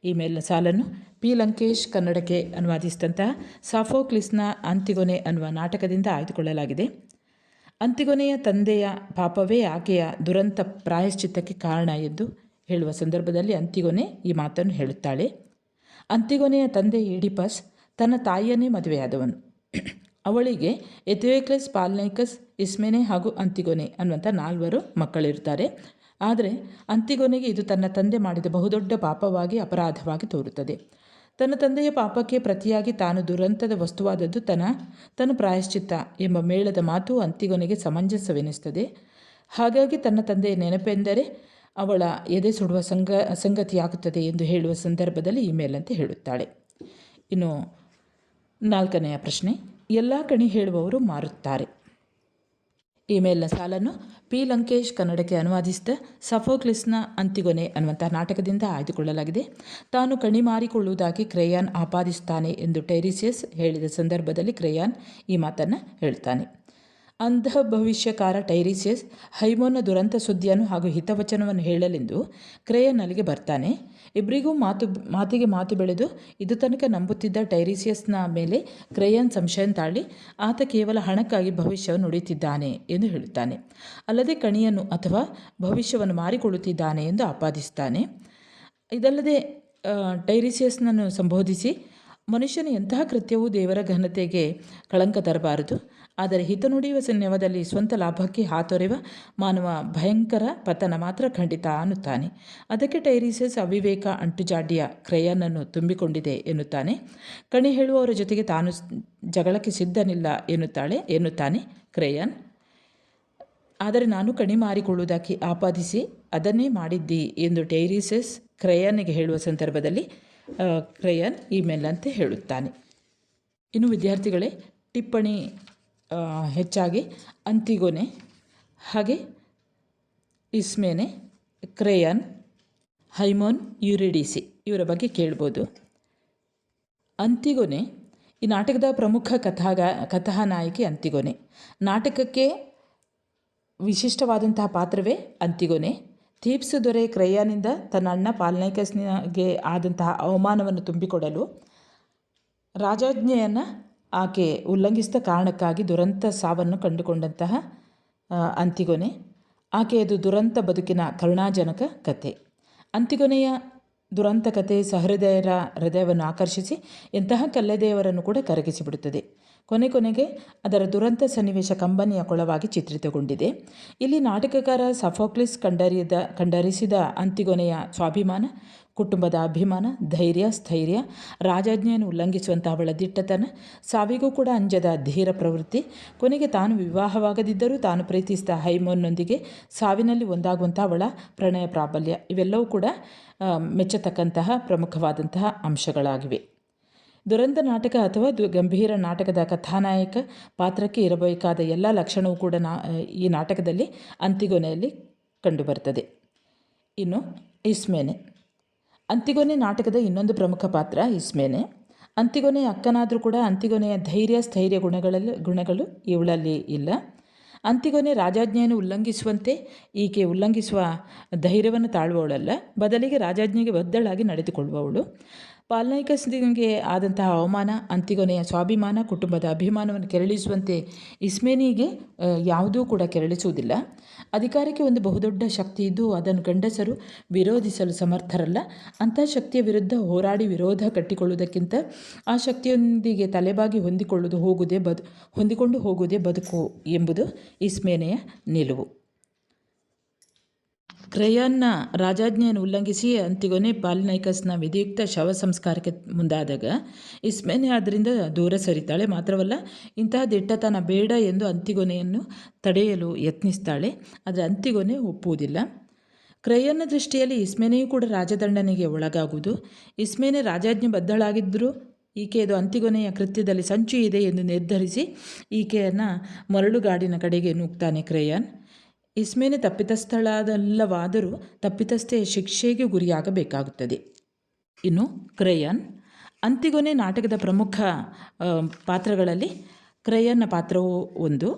ಈ ಮೇಲಿನ ಸಾಲನ್ನು ಪಿ ಲಂಕೇಶ್ ಕನ್ನಡಕ್ಕೆ ಅನುವಾದಿಸಿದಂತಹ ಸಾಫೋಕ್ಲಿಸ್ನ ಅಂತಿಗೊನೆ ಅನ್ನುವ ನಾಟಕದಿಂದ ಆಯ್ದುಕೊಳ್ಳಲಾಗಿದೆ. ಅಂತಿಗೊನೆಯ ತಂದೆಯ ಪಾಪವೇ ಆಕೆಯ ದುರಂತ ಪ್ರಾಯಶ್ಚಿತ್ತಕ್ಕೆ ಕಾರಣ ಎಂದು ಹೇಳುವ ಸಂದರ್ಭದಲ್ಲಿ ಅಂತಿಗೊನೆ ಈ ಮಾತನ್ನು ಹೇಳುತ್ತಾಳೆ. ಅಂತಿಗೊನೆಯ ತಂದೆ ಈಡಿಪಸ್ ತನ್ನ ತಾಯಿಯನ್ನೇ ಮದುವೆಯಾದವನು. ಅವಳಿಗೆ ಎಥೇಕ್ಲಸ್ ಪಾಲ್ನೇಕಸ್ ಇಸ್ಮೆನೆ ಹಾಗೂ ಅಂತಿಗೊನೆ ಅನ್ನುವಂಥ ನಾಲ್ವರು ಮಕ್ಕಳಿರ್ತಾರೆ ಆದರೆ ಅಂತಿಗೊನೆಗೆ ಇದು ತನ್ನ ತಂದೆ ಮಾಡಿದ ಬಹುದೊಡ್ಡ ಪಾಪವಾಗಿ ಅಪರಾಧವಾಗಿ ತೋರುತ್ತದೆ. ತನ್ನ ತಂದೆಯ ಪಾಪಕ್ಕೆ ಪ್ರತಿಯಾಗಿ ತಾನು ದುರಂತದ ವಸ್ತುವಾದದ್ದು ತನ್ನ ತನ್ನ ಪ್ರಾಯಶ್ಚಿತ್ತ ಎಂಬ ಮೇಳದ ಮಾತು ಅಂತಿಗೊನೆಗೆ ಸಮಂಜಸವೆನಿಸ್ತದೆ ಹಾಗಾಗಿ ತನ್ನ ತಂದೆಯ ನೆನಪೆಂದರೆ ಅವಳ ಎದೆ ಸುಡುವ ಸಂಗ, ಸಂಗತಿಯಾಗುತ್ತದೆ ಎಂದು ಹೇಳುವ ಸಂದರ್ಭದಲ್ಲಿ ಇಮೇಲ್ ಅಂತ ಹೇಳುತ್ತಾಳೆ. ಇನ್ನು ನಾಲ್ಕನೆಯ ಪ್ರಶ್ನೆ, ಎಲ್ಲ ಕಣಿ ಹೇಳುವವರು ಮಾರುತ್ತಾರೆ. ಇಮೇಲ್ನ ಸಾಲನ್ನು ಪಿ. ಲಂಕೇಶ್ ಕನ್ನಡಕ್ಕೆ ಅನುವಾದಿಸಿದ ಸಫೋಕ್ಲಿಸ್ನ ಅಂತಿಗೊನೆ ಅನ್ನುವಂಥ ನಾಟಕದಿಂದ ಆಯ್ದುಕೊಳ್ಳಲಾಗಿದೆ. ತಾನು ಕಣಿ ಮಾರಿಕೊಳ್ಳುವುದಾಗಿ ಕ್ರೇಯಾನ್ ಆಪಾದಿಸುತ್ತಾನೆ ಎಂದು ಟೈರಿಸಿಯಸ್ ಹೇಳಿದ ಸಂದರ್ಭದಲ್ಲಿ ಕ್ರೇಯಾನ್ ಈ ಮಾತನ್ನು ಹೇಳ್ತಾನೆ. ಅಂಧ ಭವಿಷ್ಯಕಾರ ಟೈರಿಸಿಯಸ್, ಹೈಮೋನ ದುರಂತ ಸುದ್ದಿಯನ್ನು ಹಾಗೂ ಹಿತವಚನವನ್ನು ಹೇಳಲೆಂದು ಕ್ರೇಯನ್ ಅಲ್ಲಿಗೆ ಬರ್ತಾನೆ. ಇಬ್ಬರಿಗೂ ಮಾತು, ಮಾತಿಗೆ ಮಾತು ಬೆಳೆದು ಇದು ತನಕ ನಂಬುತ್ತಿದ್ದ ಟೈರಿಸಿಯಸ್ನ ಮೇಲೆ ಕ್ರೇಯನ್ ಸಂಶಯ ತಾಳಿ, ಆತ ಕೇವಲ ಹಣಕ್ಕಾಗಿ ಭವಿಷ್ಯವನ್ನು ನುಡಿಯುತ್ತಿದ್ದಾನೆ ಎಂದು ಹೇಳುತ್ತಾನೆ. ಅಲ್ಲದೆ ಕಣಿಯನ್ನು ಅಥವಾ ಭವಿಷ್ಯವನ್ನು ಮಾರಿಕೊಳ್ಳುತ್ತಿದ್ದಾನೆ ಎಂದು ಆಪಾದಿಸುತ್ತಾನೆ. ಇದಲ್ಲದೆ ಟೈರಿಸಿಯಸ್ನನ್ನು ಸಂಬೋಧಿಸಿ ಮನುಷ್ಯನ ಎಂತಹ ಕೃತ್ಯವೂ ದೇವರ ಘನತೆಗೆ ಕಳಂಕ ತರಬಾರದು. ಆದರೆ ಹಿತನುಡಿಯುವ ನೆವದಲ್ಲಿ ಸ್ವಂತ ಲಾಭಕ್ಕೆ ಹಾತೊರೆವ ಮಾನವ ಭಯಂಕರ ಪತನ ಮಾತ್ರ ಖಂಡಿತ ಅನ್ನುತ್ತಾನೆ. ಅದಕ್ಕೆ ಟೈರಿಸಸ್ ಅವಿವೇಕ ಅಂಟುಜಾಡ್ಯ ಕ್ರಯನನ್ನು ತುಂಬಿಕೊಂಡಿದೆ ಎನ್ನುತ್ತಾನೆ. ಕಣಿ ಹೇಳುವವರ ಜೊತೆಗೆ ತಾನು ಜಗಳಕ್ಕೆ ಸಿದ್ಧನಿಲ್ಲ ಎನ್ನುತ್ತಾಳೆ ಎನ್ನುತ್ತಾನೆ ಕ್ರಯನ್. ಆದರೆ ನಾನು ಕಣಿ ಮಾರಿಕೊಳ್ಳುವುದಕ್ಕೆ ಆಪಾದಿಸಿ ಅದನ್ನೇ ಮಾಡಿದ್ದಿ ಎಂದು ಟೈರಿಸಸ್ ಕ್ರಯನಿಗೆ ಹೇಳುವ ಸಂದರ್ಭದಲ್ಲಿ ಕ್ರಯನ್ ಇಮೇಲ್ ಅಂತ ಹೇಳುತ್ತಾನೆ. ಇನ್ನು ವಿದ್ಯಾರ್ಥಿಗಳೇ, ಟಿಪ್ಪಣಿ ಹೆಚ್ಚಾಗಿ ಅಂತಿಗೊನೆ, ಹಾಗೆ ಇಸ್ಮೇನೆ, ಕ್ರೇಯನ್, ಹೈಮೋನ್, ಯುರಿಡಿಸಿ ಇವರ ಬಗ್ಗೆ ಕೇಳ್ಬೋದು. ಅಂತಿಗೊನೆ, ಈ ನಾಟಕದ ಪ್ರಮುಖ ಕಥಾಗ ಕಥಾನಾಯಕಿ ಅಂತಿಗೊನೆ. ನಾಟಕಕ್ಕೆ ವಿಶಿಷ್ಟವಾದಂತಹ ಪಾತ್ರವೇ ಅಂತಿಗೊನೆ. ಥೀಪ್ಸ್ ದೊರೆ ಕ್ರಯಾನಿಂದ ತನ್ನ ಅಣ್ಣ ಪಾಲ್ನೈಕಸ್ನಿಗೆ ಆದಂತಹ ಅವಮಾನವನ್ನು ತುಂಬಿಕೊಡಲು ರಾಜಾಜ್ಞೆಯನ್ನು ಆಕೆ ಉಲ್ಲಂಘಿಸಿದ ಕಾರಣಕ್ಕಾಗಿ ದುರಂತ ಸಾವನ್ನು ಕಂಡುಕೊಂಡಂತಹ ಅಂತಿಗೊನೆ. ಆಕೆಯದು ದುರಂತ ಬದುಕಿನ ಕರುಣಾಜನಕ ಕತೆ. ಅಂತಿಗೊನೆಯ ದುರಂತ ಕತೆ ಸಹೃದಯರ ಹೃದಯವನ್ನು ಆಕರ್ಷಿಸಿ, ಎಂತಹ ಕಲ್ಲೆದೆಯವರನ್ನು ಕೂಡ ಕರಗಿಸಿಬಿಡುತ್ತದೆ. ಕೊನೆ ಕೊನೆಗೆ ಅದರ ದುರಂತ ಸನ್ನಿವೇಶ ಕಂಬನಿಯ ಕೊಳವಾಗಿ ಚಿತ್ರಿತಗೊಂಡಿದೆ. ಇಲ್ಲಿ ನಾಟಕಕಾರ ಸಫೋಕ್ಲಿಸ್ ಕಂಡರಿಯದ ಕಂಡರಿಸಿದ ಅಂತಿಗೊನೆಯ ಸ್ವಾಭಿಮಾನ ಕುಟುಂಬದ ಅಭಿಮಾನ, ಧೈರ್ಯ, ಸ್ಥೈರ್ಯ, ರಾಜಾಜ್ಞೆಯನ್ನು ಉಲ್ಲಂಘಿಸುವಂಥ ಅವಳ ದಿಟ್ಟತನ ಸಾವಿಗೂ ಕೂಡ ಅಂಜದ ಧೀರ ಪ್ರವೃತ್ತಿ, ಕೊನೆಗೆ ತಾನು ವಿವಾಹವಾಗದಿದ್ದರೂ ತಾನು ಪ್ರೀತಿಸಿದ ಹೈಮೋನ್ನೊಂದಿಗೆ ಸಾವಿನಲ್ಲಿ ಒಂದಾಗುವಂಥ ಅವಳ ಪ್ರಣಯ ಪ್ರಾಬಲ್ಯ. ಇವೆಲ್ಲವೂ ಕೂಡ ಮೆಚ್ಚತಕ್ಕಂತಹ ಪ್ರಮುಖವಾದಂತಹ ಅಂಶಗಳಾಗಿವೆ. ದುರಂತ ನಾಟಕ ಅಥವಾ ಗಂಭೀರ ನಾಟಕದ ಕಥಾನಾಯಕ ಪಾತ್ರಕ್ಕೆ ಇರಬೇಕಾದ ಎಲ್ಲ ಲಕ್ಷಣವೂ ಕೂಡ ನಾ, ಈ ನಾಟಕದಲ್ಲಿ ಅಂತಿಗೊನೆಯಲ್ಲಿ ಕಂಡುಬರ್ತದೆ. ಇನ್ನು, ಇಸ್ಮೇನೆ. ಅಂತಿಗೊನೆ ನಾಟಕದ ಇನ್ನೊಂದು ಪ್ರಮುಖ ಪಾತ್ರ ಇಸ್ಮೇನೆ. ಅಂತಿಗೊನೆ ಅಕ್ಕನಾದರೂ ಕೂಡ ಅಂತಿಗೊನೆಯ ಧೈರ್ಯ, ಸ್ಥೈರ್ಯ ಗುಣಗಳಲ್ಲಿ ಗುಣಗಳು ಇವಳಲ್ಲಿ ಇಲ್ಲ. ಅಂತಿಗೊನೆ ರಾಜಾಜ್ಞೆಯನ್ನು ಉಲ್ಲಂಘಿಸುವಂತೆ ಈಕೆ ಉಲ್ಲಂಘಿಸುವ ಧೈರ್ಯವನ್ನು ತಾಳುವವಳಲ್ಲ. ಬದಲಿಗೆ ರಾಜಾಜ್ಞೆಗೆ ಬದ್ದಳಾಗಿ ನಡೆದುಕೊಳ್ಳುವವಳು. ಪಾಲ್ನೈಕಸ್ನಿಗೆ ಆದಂತಹ ಅವಮಾನ ಅಂತಿಗೊನೆಯ ಸ್ವಾಭಿಮಾನ, ಕುಟುಂಬದ ಅಭಿಮಾನವನ್ನು ಕೆರಳಿಸುವಂತೆ ಇಸ್ಮೇನಿಗೆ ಯಾವುದೂ ಕೂಡ ಕೆರಳಿಸುವುದಿಲ್ಲ. ಅಧಿಕಾರಕ್ಕೆ ಒಂದು ಬಹುದೊಡ್ಡ ಶಕ್ತಿ ಇದ್ದು ಅದನ್ನು ಗಂಡಸರು ವಿರೋಧಿಸಲು ಸಮರ್ಥರಲ್ಲ. ಅಂಥ ಶಕ್ತಿಯ ವಿರುದ್ಧ ಹೋರಾಡಿ ವಿರೋಧ ಕಟ್ಟಿಕೊಳ್ಳುವುದಕ್ಕಿಂತ ಆ ಶಕ್ತಿಯೊಂದಿಗೆ ತಲೆಬಾಗಿ ಹೊಂದಿಕೊಳ್ಳುವುದು ಹೋಗುವುದೇ ಬದು, ಹೊಂದಿಕೊಂಡು ಹೋಗುವುದೇ ಬದುಕು ಎಂಬುದು ಇಸ್ಮೇನೆಯ ನಿಲುವು. ಕ್ರಯಾನ್ನ ರಾಜಾಜ್ಞೆಯನ್ನು ಉಲ್ಲಂಘಿಸಿ ಅಂತಿಗೊನೆ ಪಾಲಿನೈಕಸ್ನ ವಿಧಿಯುಕ್ತ ಶವ ಸಂಸ್ಕಾರಕ್ಕೆ ಮುಂದಾದಾಗ ಇಸ್ಮೇನೆ ಅದರಿಂದ ದೂರ ಸರಿತಾಳೆ. ಮಾತ್ರವಲ್ಲ, ಇಂತಹ ದಿಟ್ಟತನ ಬೇಡ ಎಂದು ಅಂತಿಗೊನೆಯನ್ನು ತಡೆಯಲು ಯತ್ನಿಸ್ತಾಳೆ. ಆದರೆ ಅಂತಿಗೊನೆ ಒಪ್ಪುವುದಿಲ್ಲ. ಕ್ರಯನ್ನ ದೃಷ್ಟಿಯಲ್ಲಿ ಇಸ್ಮೇನೆಯೂ ಕೂಡ ರಾಜದಂಡನೆಗೆ ಒಳಗಾಗುವುದು. ಇಸ್ಮೇನೆ ರಾಜಾಜ್ಞೆ ಬದ್ಧಳಾಗಿದ್ದರೂ ಈಕೆಯದು ಅಂತಿಗೊನೆಯ ಕೃತ್ಯದಲ್ಲಿ ಸಂಚು ಇದೆ ಎಂದು ನಿರ್ಧರಿಸಿ ಈಕೆಯನ್ನು ಮರಳುಗಾಡಿನ ಕಡೆಗೆ ನೂಗ್ತಾನೆ ಕ್ರಯಾನ್. ಇಸ್ಮೇನೆ ತಪ್ಪಿತಸ್ಥಳಾದಲ್ಲವಾದರೂ ತಪ್ಪಿತಸ್ಥೆ ಶಿಕ್ಷೆಗೆ ಗುರಿಯಾಗಬೇಕಾಗುತ್ತದೆ. ಇನ್ನು ಕ್ರಯನ್, ಅಂತಿಗೊನೆ ನಾಟಕದ ಪ್ರಮುಖ ಪಾತ್ರಗಳಲ್ಲಿ ಕ್ರಯನ್ನ ಪಾತ್ರವು ಒಂದು.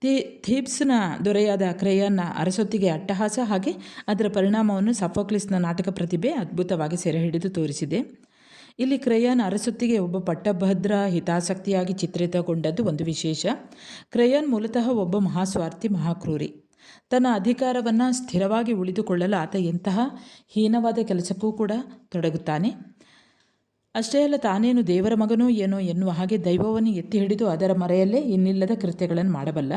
ಥೀ ಥೀಬ್ಸ್ನ ದೊರೆಯಾದ ಕ್ರಯನ್ನ ಅರಸೊತ್ತಿಗೆ ಅಟ್ಟಹಾಸ ಹಾಗೆ ಅದರ ಪರಿಣಾಮವನ್ನು ಸಫೋಕ್ಲಿಸ್ನ ನಾಟಕ ಪ್ರತಿಭೆ ಅದ್ಭುತವಾಗಿ ಸೆರೆ ಹಿಡಿದು ತೋರಿಸಿದೆ. ಇಲ್ಲಿ ಕ್ರಯನ್ ಅರಸೊತ್ತಿಗೆ ಒಬ್ಬ ಪಟ್ಟಭದ್ರ, ಹಿತಾಸಕ್ತಿಯಾಗಿ ಚಿತ್ರಿತಗೊಂಡದ್ದು ಒಂದು ವಿಶೇಷ. ಕ್ರಯನ್ ಮೂಲತಃ ಒಬ್ಬ ಮಹಾಸ್ವಾರ್ಥಿ, ಮಹಾಕ್ರೂರಿ. ತನ್ನ ಅಧಿಕಾರವನ್ನು ಸ್ಥಿರವಾಗಿ ಉಳಿದುಕೊಳ್ಳಲು ಆತ ಎಂತಹ ಹೀನವಾದ ಕೆಲಸಕ್ಕೂ ಕೂಡ ತೊಡಗುತ್ತಾನೆ. ಅಷ್ಟೇ ಅಲ್ಲ, ತಾನೇನು ದೇವರ ಮಗನೋ ಏನೋ ಎನ್ನುವ ಹಾಗೆ ದೈವವನ್ನು ಎತ್ತಿ ಹಿಡಿದು ಅದರ ಮರೆಯಲ್ಲೇ ಇನ್ನಿಲ್ಲದ ಕೃತ್ಯಗಳನ್ನು ಮಾಡಬಲ್ಲ.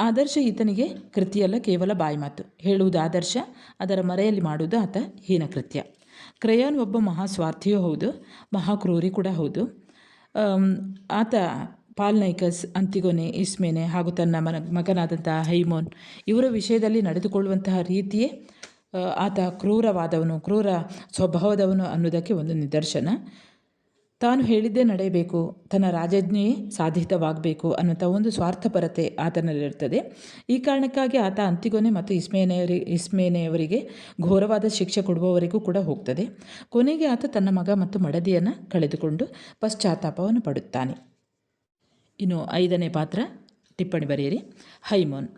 ಆದರ್ಶ ಈತನಿಗೆ ಕೃತಿಯಲ್ಲ ಕೇವಲ ಬಾಯಿ ಮಾತು. ಹೇಳುವುದು ಆದರ್ಶ, ಅದರ ಮರೆಯಲ್ಲಿ ಮಾಡುವುದು ಆತ ಹೀನ ಕೃತ್ಯ. ಕ್ರಯಾನ್ ಒಬ್ಬ ಮಹಾಸ್ವಾರ್ಥಿಯೂ ಹೌದು, ಮಹಾಕ್ರೂರಿ ಕೂಡ ಹೌದು. ಆತ ಪಾಲ್ನೈಕಸ್ ಅಂತಿಗೊನೆ ಇಸ್ಮೇನೆ ಹಾಗೂ ತನ್ನ ಮನ ಮಗನಾದಂತಹ ಹೈಮೋನ್. ಇವರ ವಿಷಯದಲ್ಲಿ ನಡೆದುಕೊಳ್ಳುವಂತಹ ರೀತಿಯೇ ಆತ ಕ್ರೂರವಾದವನು, ಕ್ರೂರ ಸ್ವಭಾವದವನು ಅನ್ನೋದಕ್ಕೆ ಒಂದು ನಿದರ್ಶನ. ತಾನು ಹೇಳಿದ್ದೇ ನಡೆಯಬೇಕು, ತನ್ನ ರಾಜಜ್ಞೆಯೇ ಸಾಧಿತವಾಗಬೇಕು ಅನ್ನೋಂಥ ಒಂದು ಸ್ವಾರ್ಥಪರತೆ ಆತನಲ್ಲಿರ್ತದೆ ಈ ಕಾರಣಕ್ಕಾಗಿ ಆತ ಅಂತಿಗೊನೆ ಮತ್ತು ಇಸ್ಮೇನೆಯವರಿ ಇಸ್ಮೇನೆಯವರಿಗೆ ಘೋರವಾದ ಶಿಕ್ಷೆ ಕೊಡುವವರೆಗೂ ಕೂಡ ಹೋಗ್ತದೆ. ಕೊನೆಗೆ ಆತ ತನ್ನ ಮಗ ಮತ್ತು ಮಡದಿಯನ್ನು ಕಳೆದುಕೊಂಡು ಪಶ್ಚಾತ್ತಾಪವನ್ನು ಪಡುತ್ತಾನೆ. ಇನ್ನು ಐದನೇ ಪಾತ್ರ, ಟಿಪ್ಪಣಿ ಬರೆಯಿರಿ. ಹೈಮೋನ್.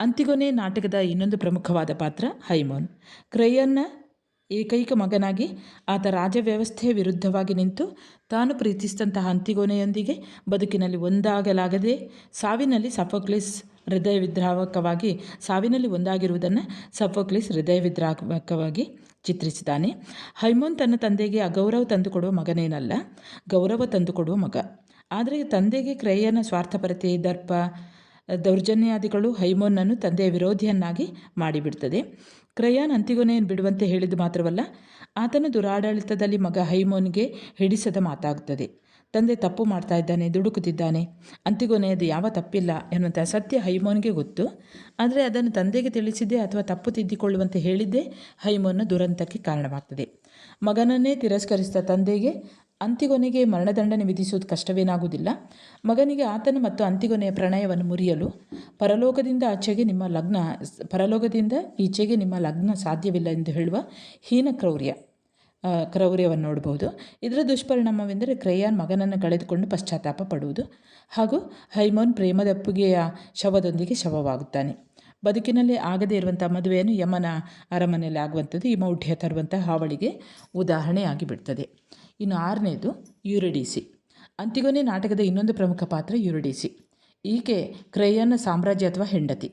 ಅಂತಿಗೊನೆ ನಾಟಕದ ಇನ್ನೊಂದು ಪ್ರಮುಖವಾದ ಪಾತ್ರ, ಹೈಮೋನ್. ಕ್ರಯನ್ನ ಏಕೈಕ ಮಗನಾಗಿ ಆತ ರಾಜ ವ್ಯವಸ್ಥೆಯ ವಿರುದ್ಧವಾಗಿ ನಿಂತು ತಾನು ಪ್ರೀತಿಸಿದಂತಹ ಅಂತಿಗೊನೆಯೊಂದಿಗೆ ಬದುಕಿನಲ್ಲಿ ಒಂದಾಗಲಾಗದೆ ಸಾವಿನಲ್ಲಿ ಸಫೋಕ್ಲಿಸ್ ಹೃದಯ ವಿದ್ರಾವಕವಾಗಿ ಸಾವಿನಲ್ಲಿ ಒಂದಾಗಿರುವುದನ್ನು ಸಫೋಕ್ಲಿಸ್ ಹೃದಯ ವಿದ್ರಾವಕವಾಗಿ ಚಿತ್ರಿಸಿದ್ದಾನೆ. ಹೈಮೋನ್ ತನ್ನ ತಂದೆಗೆ ಅಗೌರವ ತಂದುಕೊಡುವ ಮಗನೇನಲ್ಲ, ಗೌರವ ತಂದುಕೊಡುವ ಮಗ. ಆದರೆ ತಂದೆಗೆ ಕ್ರಯನ ಸ್ವಾರ್ಥಪರತೆ, ದರ್ಪ, ದೌರ್ಜನ್ಯಾದಿಗಳು ಹೈಮೋನನ್ನು ತಂದೆಯ ವಿರೋಧಿಯನ್ನಾಗಿ ಮಾಡಿಬಿಡ್ತದೆ. ಕ್ರಯಾನ್ ಅಂತಿಗೊನೆಯನ್ನು ಬಿಡುವಂತೆ ಹೇಳಿದ್ದು ಮಾತ್ರವಲ್ಲ, ಆತನ ದುರಾಡಳಿತದಲ್ಲಿ ಮಗ ಹೈಮೋನ್ಗೆ ಹಿಡಿಸದ ಮಾತಾಗುತ್ತದೆ ತಂದೆ ತಪ್ಪು ಮಾಡ್ತಾ ಇದ್ದಾನೆ, ದುಡುಕುತ್ತಿದ್ದಾನೆ. ಅಂತಿಗೊನೆಯದು ಯಾವ ತಪ್ಪಿಲ್ಲ ಎನ್ನುವಂಥ ಸತ್ಯ ಹೈಮೋನ್ಗೆ ಗೊತ್ತು. ಆದರೆ ಅದನ್ನು ತಂದೆಗೆ ತಿಳಿಸಿದ್ದೇ ಅಥವಾ ತಪ್ಪು ತಿದ್ದಿಕೊಳ್ಳುವಂತೆ ಹೇಳಿದ್ದೇ ಹೈಮೋನ್ನ ದುರಂತಕ್ಕೆ ಕಾರಣವಾಗ್ತದೆ. ಮಗನನ್ನೇ ತಿರಸ್ಕರಿಸಿದ ತಂದೆಗೆ ಅಂತಿಗೊನೆಗೆ ಮರಣದಂಡನೆ ವಿಧಿಸುವುದು ಕಷ್ಟವೇನಾಗುವುದಿಲ್ಲ. ಮಗನಿಗೆ ಆತನ ಮತ್ತು ಅಂತಿಗೊನೆಯ ಪ್ರಣಯವನ್ನು ಮುರಿಯಲು ಪರಲೋಕದಿಂದ ಆಚೆಗೆ ನಿಮ್ಮ ಲಗ್ನ ಪರಲೋಕದಿಂದ ಈಚೆಗೆ ನಿಮ್ಮ ಲಗ್ನ ಸಾಧ್ಯವಿಲ್ಲ ಎಂದು ಹೇಳುವ ಹೀನ ಕ್ರೌರ್ಯ ಕ್ರೌರ್ಯವನ್ನು ನೋಡಬಹುದು. ಇದರ ದುಷ್ಪರಿಣಾಮವೆಂದರೆ ಕ್ರಯಾನ್ ಮಗನನ್ನು ಕಳೆದುಕೊಂಡು ಪಶ್ಚಾತ್ತಾಪ ಪಡುವುದು ಹಾಗೂ ಹೈಮೋನ್ ಪ್ರೇಮದಪ್ಪುಗೆಯ ಶವದೊಂದಿಗೆ ಶವವಾಗುತ್ತಾನೆ. ಬದುಕಿನಲ್ಲಿ ಆಗದೇ ಇರುವಂಥ ಮದುವೆಯನ್ನು ಯಮನ ಅರಮನೆಯಲ್ಲಿ ಆಗುವಂಥದ್ದು, ಈ ಮೌಢ್ಯ ತರುವಂಥ ಹಾವಳಿಗೆ ಉದಾಹರಣೆ ಆಗಿಬಿಡ್ತದೆ ಇನ್ನು ಆರನೇದು, ಯುರಡಿಸಿ. ಅಂತಿಗೊನೆ ನಾಟಕದ ಇನ್ನೊಂದು ಪ್ರಮುಖ ಪಾತ್ರ ಯುರಡಿಸಿ. ಈಕೆ ಕ್ರಯನ ಸಾಮ್ರಾಜ್ಯ ಅಥವಾ ಹೆಂಡತಿ.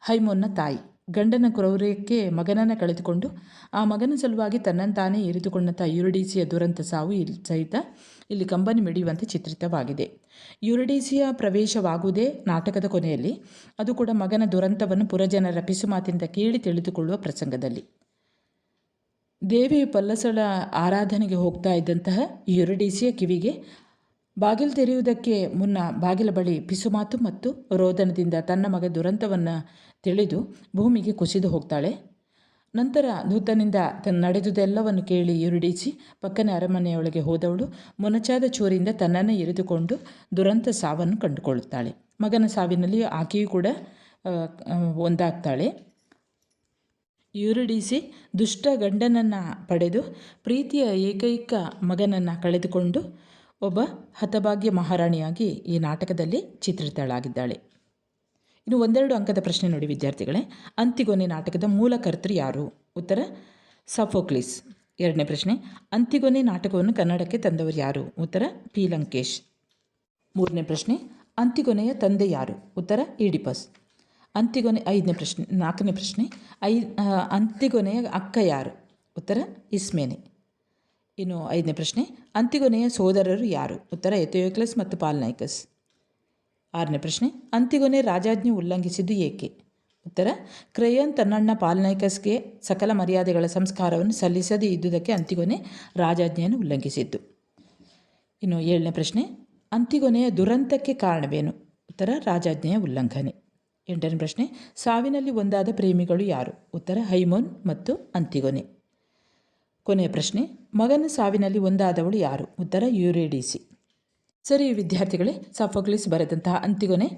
ಹೈಮೋನ್ನ ತಾಯಿ. ಗಂಡನ ಕ್ರೌರ್ಯಕ್ಕೆ ಮಗನನ್ನು ಕಳೆದುಕೊಂಡು, ಆ ಮಗನ ಸಲುವಾಗಿ ತನ್ನಂತಾನೇ ಇರಿದುಕೊಂಡಂಥ ಯುರಿಡಿಸಿಯ ದುರಂತ ಸಾವು ಇಲ್ಲಿ ಸಹಿತ ಇಲ್ಲಿ ಕಂಬನಿ ಮಿಡಿಯುವಂತೆ ಚಿತ್ರಿತವಾಗಿದೆ. ಯುರಿಡಿಸಿಯ ಪ್ರವೇಶವಾಗುವುದೇ ನಾಟಕದ ಕೊನೆಯಲ್ಲಿ, ಅದು ಕೂಡ ಮಗನ ದುರಂತವನ್ನು ಪುರಜನರ ಪಿಸುಮಾತಿಂದ ಕೇಳಿ ತಿಳಿದುಕೊಳ್ಳುವ ಪ್ರಸಂಗದಲ್ಲಿ. ದೇವಿ ಪಲ್ಲಸಳ ಆರಾಧನೆಗೆ ಹೋಗ್ತಾ ಇದ್ದಂತಹ ಯುರಿಡಿಸಿಯ ಕಿವಿಗೆ ಬಾಗಿಲು ತೆರೆಯುವುದಕ್ಕೆ ಮುನ್ನ ಬಾಗಿಲ ಬಳಿ ಪಿಸುಮಾತು ಮತ್ತು ರೋದನದಿಂದ ತನ್ನ ಮಗ ದುರಂತವನ್ನು ತಿಳಿದು ಭೂಮಿಗೆ ಕುಸಿದು ಹೋಗ್ತಾಳೆ. ನಂತರ ದೂತನಿಂದ ತನ್ನ ನಡೆದುದೆಲ್ಲವನ್ನು ಕೇಳಿ ಇರುಡಿಸಿ ಪಕ್ಕನೆ ಅರಮನೆಯೊಳಗೆ ಹೋದವಳು. ಮೊನಚಾದ ಚೂರಿಯಿಂದ ತನ್ನನ್ನು ಇರಿದುಕೊಂಡು ದುರಂತ ಸಾವನ್ನು ಕಂಡುಕೊಳ್ಳುತ್ತಾಳೆ. ಮಗನ ಸಾವಿನಲ್ಲಿ ಆಕೆಯೂ ಕೂಡ ಒಂದಾಗ್ತಾಳೆ. ಯುರುಡಿಸಿ ದುಷ್ಟ ಗಂಡನನ್ನು ಪಡೆದು ಪ್ರೀತಿಯ ಏಕೈಕ ಮಗನನ್ನು ಕಳೆದುಕೊಂಡು ಒಬ್ಬ ಹತಭಾಗ್ಯ ಮಹಾರಾಣಿಯಾಗಿ ಈ ನಾಟಕದಲ್ಲಿ ಚಿತ್ರಿತಳಾಗಿದ್ದಾಳೆ. ಇನ್ನು ಒಂದೆರಡು ಅಂಕದ ಪ್ರಶ್ನೆ ನೋಡಿ ವಿದ್ಯಾರ್ಥಿಗಳೇ. ಅಂತಿಗೊನೆ ನಾಟಕದ ಮೂಲ ಕರ್ತೃ ಯಾರು? ಉತ್ತರ, ಸಫೋಕ್ಲಿಸ್. ಎರಡನೇ ಪ್ರಶ್ನೆ, ಅಂತಿಗೊನೆ ನಾಟಕವನ್ನು ಕನ್ನಡಕ್ಕೆ ತಂದವರು ಯಾರು? ಉತ್ತರ, ಪಿ. ಲಂಕೇಶ್. ಮೂರನೇ ಪ್ರಶ್ನೆ, ಅಂತಿಗೊನೆಯ ತಂದೆ ಯಾರು? ಉತ್ತರ, ಈಡಿಪಸ್. ಅಂತಿಗೊನೆ, ಐದನೇ ಪ್ರಶ್ನೆ, ನಾಲ್ಕನೇ ಪ್ರಶ್ನೆ, ಐ ಅಂತಿಗೊನೆಯ ಅಕ್ಕ ಯಾರು? ಉತ್ತರ, ಇಸ್ಮೇನೆ. ಇನ್ನು ಐದನೇ ಪ್ರಶ್ನೆ, ಅಂತಿಗೊನೆಯ ಸೋದರರು ಯಾರು? ಉತ್ತರ, ಎಥಿಯೋಕ್ಲಸ್ ಮತ್ತು ಪಾಲ್ನೈಕಸ್. ಆರನೇ ಪ್ರಶ್ನೆ, ಅಂತಿಗೊನೆ ರಾಜಾಜ್ಞೆ ಉಲ್ಲಂಘಿಸಿದ್ದು ಏಕೆ? ಉತ್ತರ, ಕ್ರಯನ್ ತನ್ನಣ್ಣ ಪಾಲನೈಕಸ್ಗೆ ಸಕಲ ಮರ್ಯಾದೆಗಳ ಸಂಸ್ಕಾರವನ್ನು ಸಲ್ಲಿಸದೇ ಇದ್ದುದಕ್ಕೆ ಅಂತಿಗೊನೆ ರಾಜಾಜ್ಞೆಯನ್ನು ಉಲ್ಲಂಘಿಸಿದ್ದು. ಇನ್ನು ಏಳನೇ ಪ್ರಶ್ನೆ, ಅಂತಿಗೊನೆಯ ದುರಂತಕ್ಕೆ ಕಾರಣವೇನು? ಉತ್ತರ, ರಾಜಾಜ್ಞೆಯ ಉಲ್ಲಂಘನೆ. ಎಂಟನೇ ಪ್ರಶ್ನೆ, ಸಾವಿನಲ್ಲಿ ಒಂದಾದ ಪ್ರೇಮಿಗಳು ಯಾರು? ಉತ್ತರ, ಹೈಮೋನ್ ಮತ್ತು ಅಂತಿಗೊನೆ. ಕೊನೆಯ ಪ್ರಶ್ನೆ, ಮಗನ ಸಾವಿನಲ್ಲಿ ಒಂದಾದವಳು ಯಾರು? ಉತ್ತರ, ಯುರೇಡಿಸಿ. ಸರಿ, ವಿದ್ಯಾರ್ಥಿಗಳೇ, ಸಾಫೋಕ್ಲಿಸ್ ಬರೆದಂತಹ ಅಂತಿಗೊನೆ,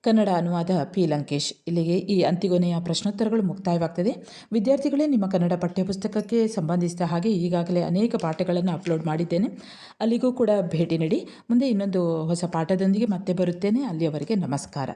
ಕನ್ನಡ ಅನುವಾದ ಪಿ. ಲಂಕೇಶ್. ಇಲ್ಲಿಗೆ ಈ ಅಂತಿಗೊನೆಯ ಪ್ರಶ್ನೋತ್ತರಗಳು ಮುಕ್ತಾಯವಾಗ್ತದೆ. ವಿದ್ಯಾರ್ಥಿಗಳೇ, ನಿಮ್ಮ ಕನ್ನಡ ಪಠ್ಯಪುಸ್ತಕಕ್ಕೆ ಸಂಬಂಧಿಸಿದ ಹಾಗೆ ಈಗಾಗಲೇ ಅನೇಕ ಪಾಠಗಳನ್ನು ಅಪ್ಲೋಡ್ ಮಾಡಿದ್ದೇನೆ. ಅಲ್ಲಿಗೂ ಕೂಡ ಭೇಟಿ ನೀಡಿ. ಮುಂದೆ ಇನ್ನೊಂದು ಹೊಸ ಪಾಠದೊಂದಿಗೆ ಮತ್ತೆ ಬರುತ್ತೇನೆ. ಅಲ್ಲಿಯವರೆಗೆ ನಮಸ್ಕಾರ.